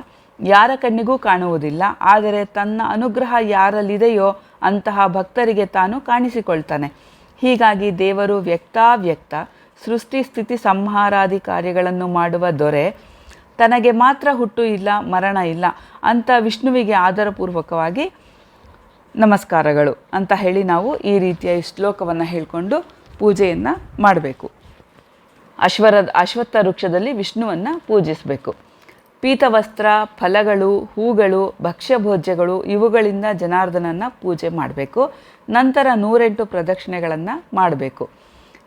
ಯಾರ ಕಣ್ಣಿಗೂ ಕಾಣುವುದಿಲ್ಲ. ಆದರೆ ತನ್ನ ಅನುಗ್ರಹ ಯಾರಲ್ಲಿದೆಯೋ ಅಂತಹ ಭಕ್ತರಿಗೆ ತಾನು ಕಾಣಿಸಿಕೊಳ್ತಾನೆ. ಹೀಗಾಗಿ ದೇವರು ವ್ಯಕ್ತಾವ್ಯಕ್ತ ಸೃಷ್ಟಿ ಸ್ಥಿತಿ ಸಂಹಾರಾದಿ ಕಾರ್ಯಗಳನ್ನು ಮಾಡುವ ದೊರೆ ತನಗೆ ಮಾತ್ರ ಹುಟ್ಟು ಇಲ್ಲ, ಮರಣ ಇಲ್ಲ ಅಂತ ವಿಷ್ಣುವಿಗೆ ಆಧಾರಪೂರ್ವಕವಾಗಿ ನಮಸ್ಕಾರಗಳು ಅಂತ ಹೇಳಿ ನಾವು ಈ ರೀತಿಯ ಶ್ಲೋಕವನ್ನು ಹೇಳಿಕೊಂಡು ಪೂಜೆಯನ್ನು ಮಾಡಬೇಕು. ಅಶ್ವರ, ಅಶ್ವತ್ಥ ವೃಕ್ಷದಲ್ಲಿ ವಿಷ್ಣುವನ್ನು ಪೂಜಿಸಬೇಕು. ಪೀತವಸ್ತ್ರ, ಫಲಗಳು, ಹೂಗಳು, ಭಕ್ಷ್ಯಭೋಜ್ಯಗಳು ಇವುಗಳಿಂದ ಜನಾರ್ದನನ್ನು ಪೂಜೆ ಮಾಡಬೇಕು. ನಂತರ ನೂರೆಂಟು ಪ್ರದಕ್ಷಿಣೆಗಳನ್ನು ಮಾಡಬೇಕು.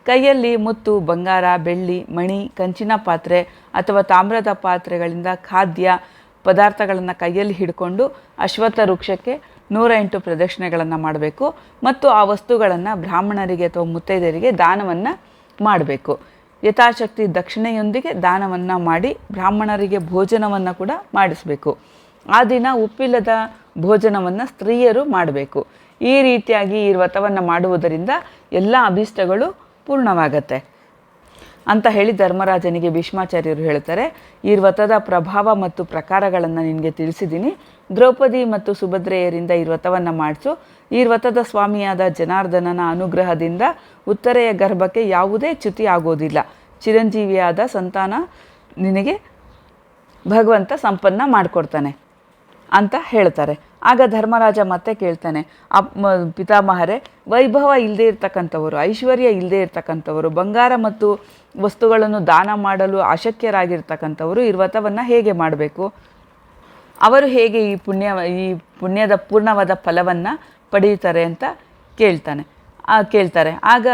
ಕೈಯಲ್ಲಿ ಮುತ್ತು, ಬಂಗಾರ, ಬೆಳ್ಳಿ, ಮಣಿ, ಕಂಚಿನ ಪಾತ್ರೆ ಅಥವಾ ತಾಮ್ರದ ಪಾತ್ರೆಗಳಿಂದ ಖಾದ್ಯ ಪದಾರ್ಥಗಳನ್ನು ಕೈಯಲ್ಲಿ ಹಿಡ್ಕೊಂಡು ಅಶ್ವತ್ಥ ವೃಕ್ಷಕ್ಕೆ ನೂರ ಎಂಟು ಪ್ರದಕ್ಷಿಣೆಗಳನ್ನು ಮಾಡಬೇಕು. ಮತ್ತು ಆ ವಸ್ತುಗಳನ್ನು ಬ್ರಾಹ್ಮಣರಿಗೆ ಅಥವಾ ಮುತ್ತೈದೆಯರಿಗೆ ದಾನವನ್ನು ಮಾಡಬೇಕು. ಯಥಾಶಕ್ತಿ ದಕ್ಷಿಣೆಯೊಂದಿಗೆ ದಾನವನ್ನು ಮಾಡಿ ಬ್ರಾಹ್ಮಣರಿಗೆ ಭೋಜನವನ್ನು ಕೂಡ ಮಾಡಿಸಬೇಕು. ಆ ದಿನ ಉಪ್ಪಿಲ್ಲದ ಭೋಜನವನ್ನು ಸ್ತ್ರೀಯರು ಮಾಡಬೇಕು. ಈ ರೀತಿಯಾಗಿ ಈ ವ್ರತವನ್ನು ಮಾಡುವುದರಿಂದ ಎಲ್ಲ ಅಭೀಷ್ಟಗಳು ಪೂರ್ಣವಾಗತ್ತೆ. ಅಂತ ಹೇಳಿ ಧರ್ಮರಾಜನಿಗೆ ಭೀಷ್ಮಾಚಾರ್ಯರು ಹೇಳ್ತಾರೆ, ಈ ವ್ರತದ ಪ್ರಭಾವ ಮತ್ತು ಪ್ರಕಾರಗಳನ್ನು ನಿನಗೆ ತಿಳಿಸಿದ್ದೀನಿ ದ್ರೌಪದಿ ಮತ್ತು ಸುಭದ್ರೆಯರಿಂದ ಈ ವ್ರತವನ್ನು ಮಾಡಿಸು. ಈ ವ್ರತದ ಸ್ವಾಮಿಯಾದ ಜನಾರ್ದನನ ಅನುಗ್ರಹದಿಂದ ಉತ್ತರೆಯ ಗರ್ಭಕ್ಕೆ ಯಾವುದೇ ಚ್ಯುತಿ ಆಗೋದಿಲ್ಲ ಚಿರಂಜೀವಿಯಾದ ಸಂತಾನ ನಿನಗೆ ಭಗವಂತ ಸಂಪನ್ನ ಮಾಡಿಕೊಡ್ತಾನೆ ಅಂತ ಹೇಳ್ತಾರೆ. ಆಗ ಧರ್ಮರಾಜ ಮತ್ತೆ ಕೇಳ್ತಾನೆ, ಅಪ್ ಪಿತಾಮಹರೆ, ವೈಭವ ಇಲ್ಲದೆ ಇರ್ತಕ್ಕಂಥವರು, ಐಶ್ವರ್ಯ ಇಲ್ಲದೆ ಇರ್ತಕ್ಕಂಥವರು, ಬಂಗಾರ ಮತ್ತು ವಸ್ತುಗಳನ್ನು ದಾನ ಮಾಡಲು ಅಶಕ್ಯರಾಗಿರ್ತಕ್ಕಂಥವರು ಈ ವ್ರತವನ್ನು ಹೇಗೆ ಮಾಡಬೇಕು? ಅವರು ಹೇಗೆ ಈ ಪುಣ್ಯ ಈ ಪುಣ್ಯದ ಪೂರ್ಣವಾದ ಫಲವನ್ನು ಪಡೆಯುತ್ತಾರೆ ಅಂತ ಕೇಳ್ತಾನೆ. ಕೇಳ್ತಾರೆ. ಆಗ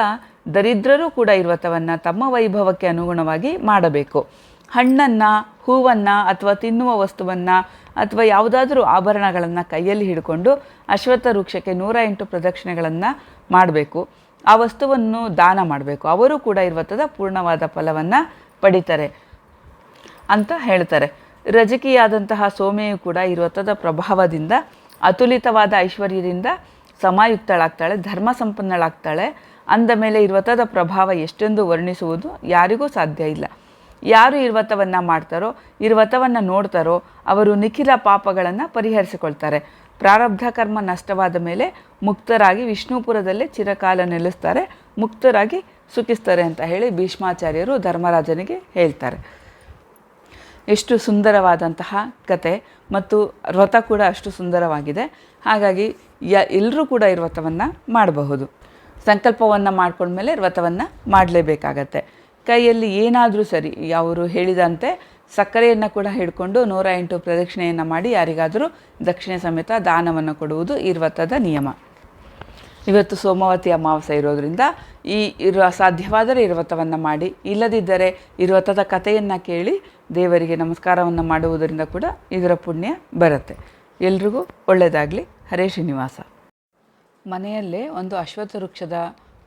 ದರಿದ್ರರೂ ಕೂಡ ಈ ವ್ರತವನ್ನು ತಮ್ಮ ವೈಭವಕ್ಕೆ ಅನುಗುಣವಾಗಿ ಮಾಡಬೇಕು. ಹಣ್ಣನ್ನು, ಹೂವನ್ನು ಅಥವಾ ತಿನ್ನುವ ವಸ್ತುವನ್ನು ಅಥವಾ ಯಾವುದಾದ್ರೂ ಆಭರಣಗಳನ್ನು ಕೈಯಲ್ಲಿ ಹಿಡ್ಕೊಂಡು ಅಶ್ವತ್ಥ ವೃಕ್ಷಕ್ಕೆ ನೂರ ಎಂಟು ಪ್ರದಕ್ಷಿಣೆಗಳನ್ನು ಮಾಡಬೇಕು. ಆ ವಸ್ತುವನ್ನು ದಾನ ಮಾಡಬೇಕು. ಅವರು ಕೂಡ ಇರುವತ್ತದ ಪೂರ್ಣವಾದ ಫಲವನ್ನು ಪಡಿತಾರೆ ಅಂತ ಹೇಳ್ತಾರೆ. ರಜಕಿಯಾದಂತಹ ಸೋಮೆಯು ಕೂಡ ಇರುವತ್ತದ ಪ್ರಭಾವದಿಂದ ಅತುಲಿತವಾದ ಐಶ್ವರ್ಯದಿಂದ ಸಮಾಯುಕ್ತಳಾಗ್ತಾಳೆ, ಧರ್ಮ ಸಂಪನ್ನಳಾಗ್ತಾಳೆ. ಅಂದ ಮೇಲೆ ವ್ರತದ ಪ್ರಭಾವ ಎಷ್ಟೆಂದು ವರ್ಣಿಸುವುದು ಯಾರಿಗೂ ಸಾಧ್ಯ ಇಲ್ಲ. ಯಾರು ಈ ವ್ರತವನ್ನು ಮಾಡ್ತಾರೋ ಇರುವತವನ್ನು ನೋಡ್ತಾರೋ, ಅವರು ನಿಖಿಲ ಪಾಪಗಳನ್ನು ಪರಿಹರಿಸಿಕೊಳ್ತಾರೆ. ಪ್ರಾರಬ್ಧ ಕರ್ಮ ನಷ್ಟವಾದ ಮೇಲೆ ಮುಕ್ತರಾಗಿ ವಿಷ್ಣುಪುರದಲ್ಲೇ ಚಿರಕಾಲ ನೆಲೆಸ್ತಾರೆ, ಮುಕ್ತರಾಗಿ ಸುಖಿಸ್ತಾರೆ ಅಂತ ಹೇಳಿ ಭೀಷ್ಮಾಚಾರ್ಯರು ಧರ್ಮರಾಜನಿಗೆ ಹೇಳ್ತಾರೆ. ಎಷ್ಟು ಸುಂದರವಾದಂತಹ ಕತೆ ಮತ್ತು ವ್ರತ ಕೂಡ ಅಷ್ಟು ಸುಂದರವಾಗಿದೆ. ಹಾಗಾಗಿ ಯ ಎಲ್ಲರೂ ಕೂಡ ಈ ವ್ರತವನ್ನು ಮಾಡಬಹುದು. ಸಂಕಲ್ಪವನ್ನು ಮಾಡ್ಕೊಂಡ್ಮೇಲೆ ವ್ರತವನ್ನು ಮಾಡಲೇಬೇಕಾಗತ್ತೆ. ಕೈಯಲ್ಲಿ ಏನಾದರೂ ಸರಿ ಅವರು ಹೇಳಿದಂತೆ ಸಕ್ಕರೆಯನ್ನು ಕೂಡ ಹಿಡ್ಕೊಂಡು ನೂರ ಎಂಟು ಪ್ರದಕ್ಷಿಣೆಯನ್ನು ಮಾಡಿ ಯಾರಿಗಾದರೂ ದಕ್ಷಿಣೆ ಸಮೇತ ದಾನವನ್ನು ಕೊಡುವುದು ಈ ವ್ರತದ ನಿಯಮ. ಇವತ್ತು ಸೋಮವತಿ ಅಮಾವಾಸ್ಯೆ ಇರೋದ್ರಿಂದ ಈ ಇರುವ ಸಾಧ್ಯವಾದರೆ ಈ ವ್ರತವನ್ನು ಮಾಡಿ, ಇಲ್ಲದಿದ್ದರೆ ವ್ರತದ ಕಥೆಯನ್ನು ಕೇಳಿ ದೇವರಿಗೆ ನಮಸ್ಕಾರವನ್ನು ಮಾಡುವುದರಿಂದ ಕೂಡ ಇದರ ಪುಣ್ಯ ಬರುತ್ತೆ. ಎಲ್ರಿಗೂ ಒಳ್ಳೆಯದಾಗಲಿ ಹರೇ ಶ್ರೀನಿವಾಸ. ಮನೆಯಲ್ಲೇ ಒಂದು ಅಶ್ವತ್ಥ ವೃಕ್ಷದ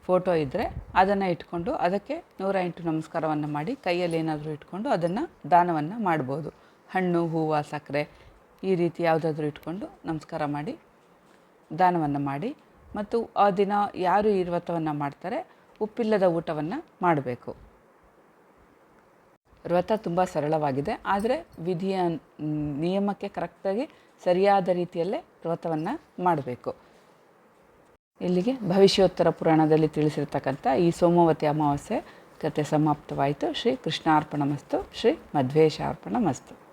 ಫೋಟೋ ಇದ್ದರೆ ಅದನ್ನು ಇಟ್ಕೊಂಡು ಅದಕ್ಕೆ ನೂರ ಎಂಟು ನಮಸ್ಕಾರವನ್ನು ಮಾಡಿ ಕೈಯಲ್ಲಿ ಏನಾದರೂ ಇಟ್ಕೊಂಡು ಅದನ್ನು ದಾನವನ್ನು ಮಾಡ್ಬೋದು. ಹಣ್ಣು, ಹೂವು, ಸಕ್ಕರೆ ಈ ರೀತಿ ಯಾವುದಾದ್ರೂ ಇಟ್ಕೊಂಡು ನಮಸ್ಕಾರ ಮಾಡಿ, ದಾನವನ್ನು ಮಾಡಿ ಮತ್ತು ಆ ದಿನ ಯಾರು ಈ ವ್ರತವನ್ನು ಮಾಡ್ತಾರೆ? ಉಪ್ಪಿಲ್ಲದ ಊಟವನ್ನು ಮಾಡಬೇಕು. ವ್ರತ ತುಂಬ ಸರಳವಾಗಿದೆ. ಆದರೆ ವಿಧಿಯ ನಿಯಮಕ್ಕೆ ಕರೆಕ್ಟಾಗಿ ಸರಿಯಾದ ರೀತಿಯಲ್ಲೇ ವ್ರತವನ್ನು ಮಾಡಬೇಕು. ಇಲ್ಲಿಗೆ ಭವಿಷ್ಯೋತ್ತರ ಪುರಾಣದಲ್ಲಿ ತಿಳಿಸಿರ್ತಕ್ಕಂಥ ಈ ಸೋಮವತಿ ಅಮಾವಾಸ್ಯೆ ಕತೆ ಸಮಾಪ್ತವಾಯಿತು. ಶ್ರೀ ಕೃಷ್ಣಾರ್ಪಣ ಮಸ್ತು ಶ್ರೀ ಮಧ್ವೇಶಾರ್ಪಣಮಸ್ತು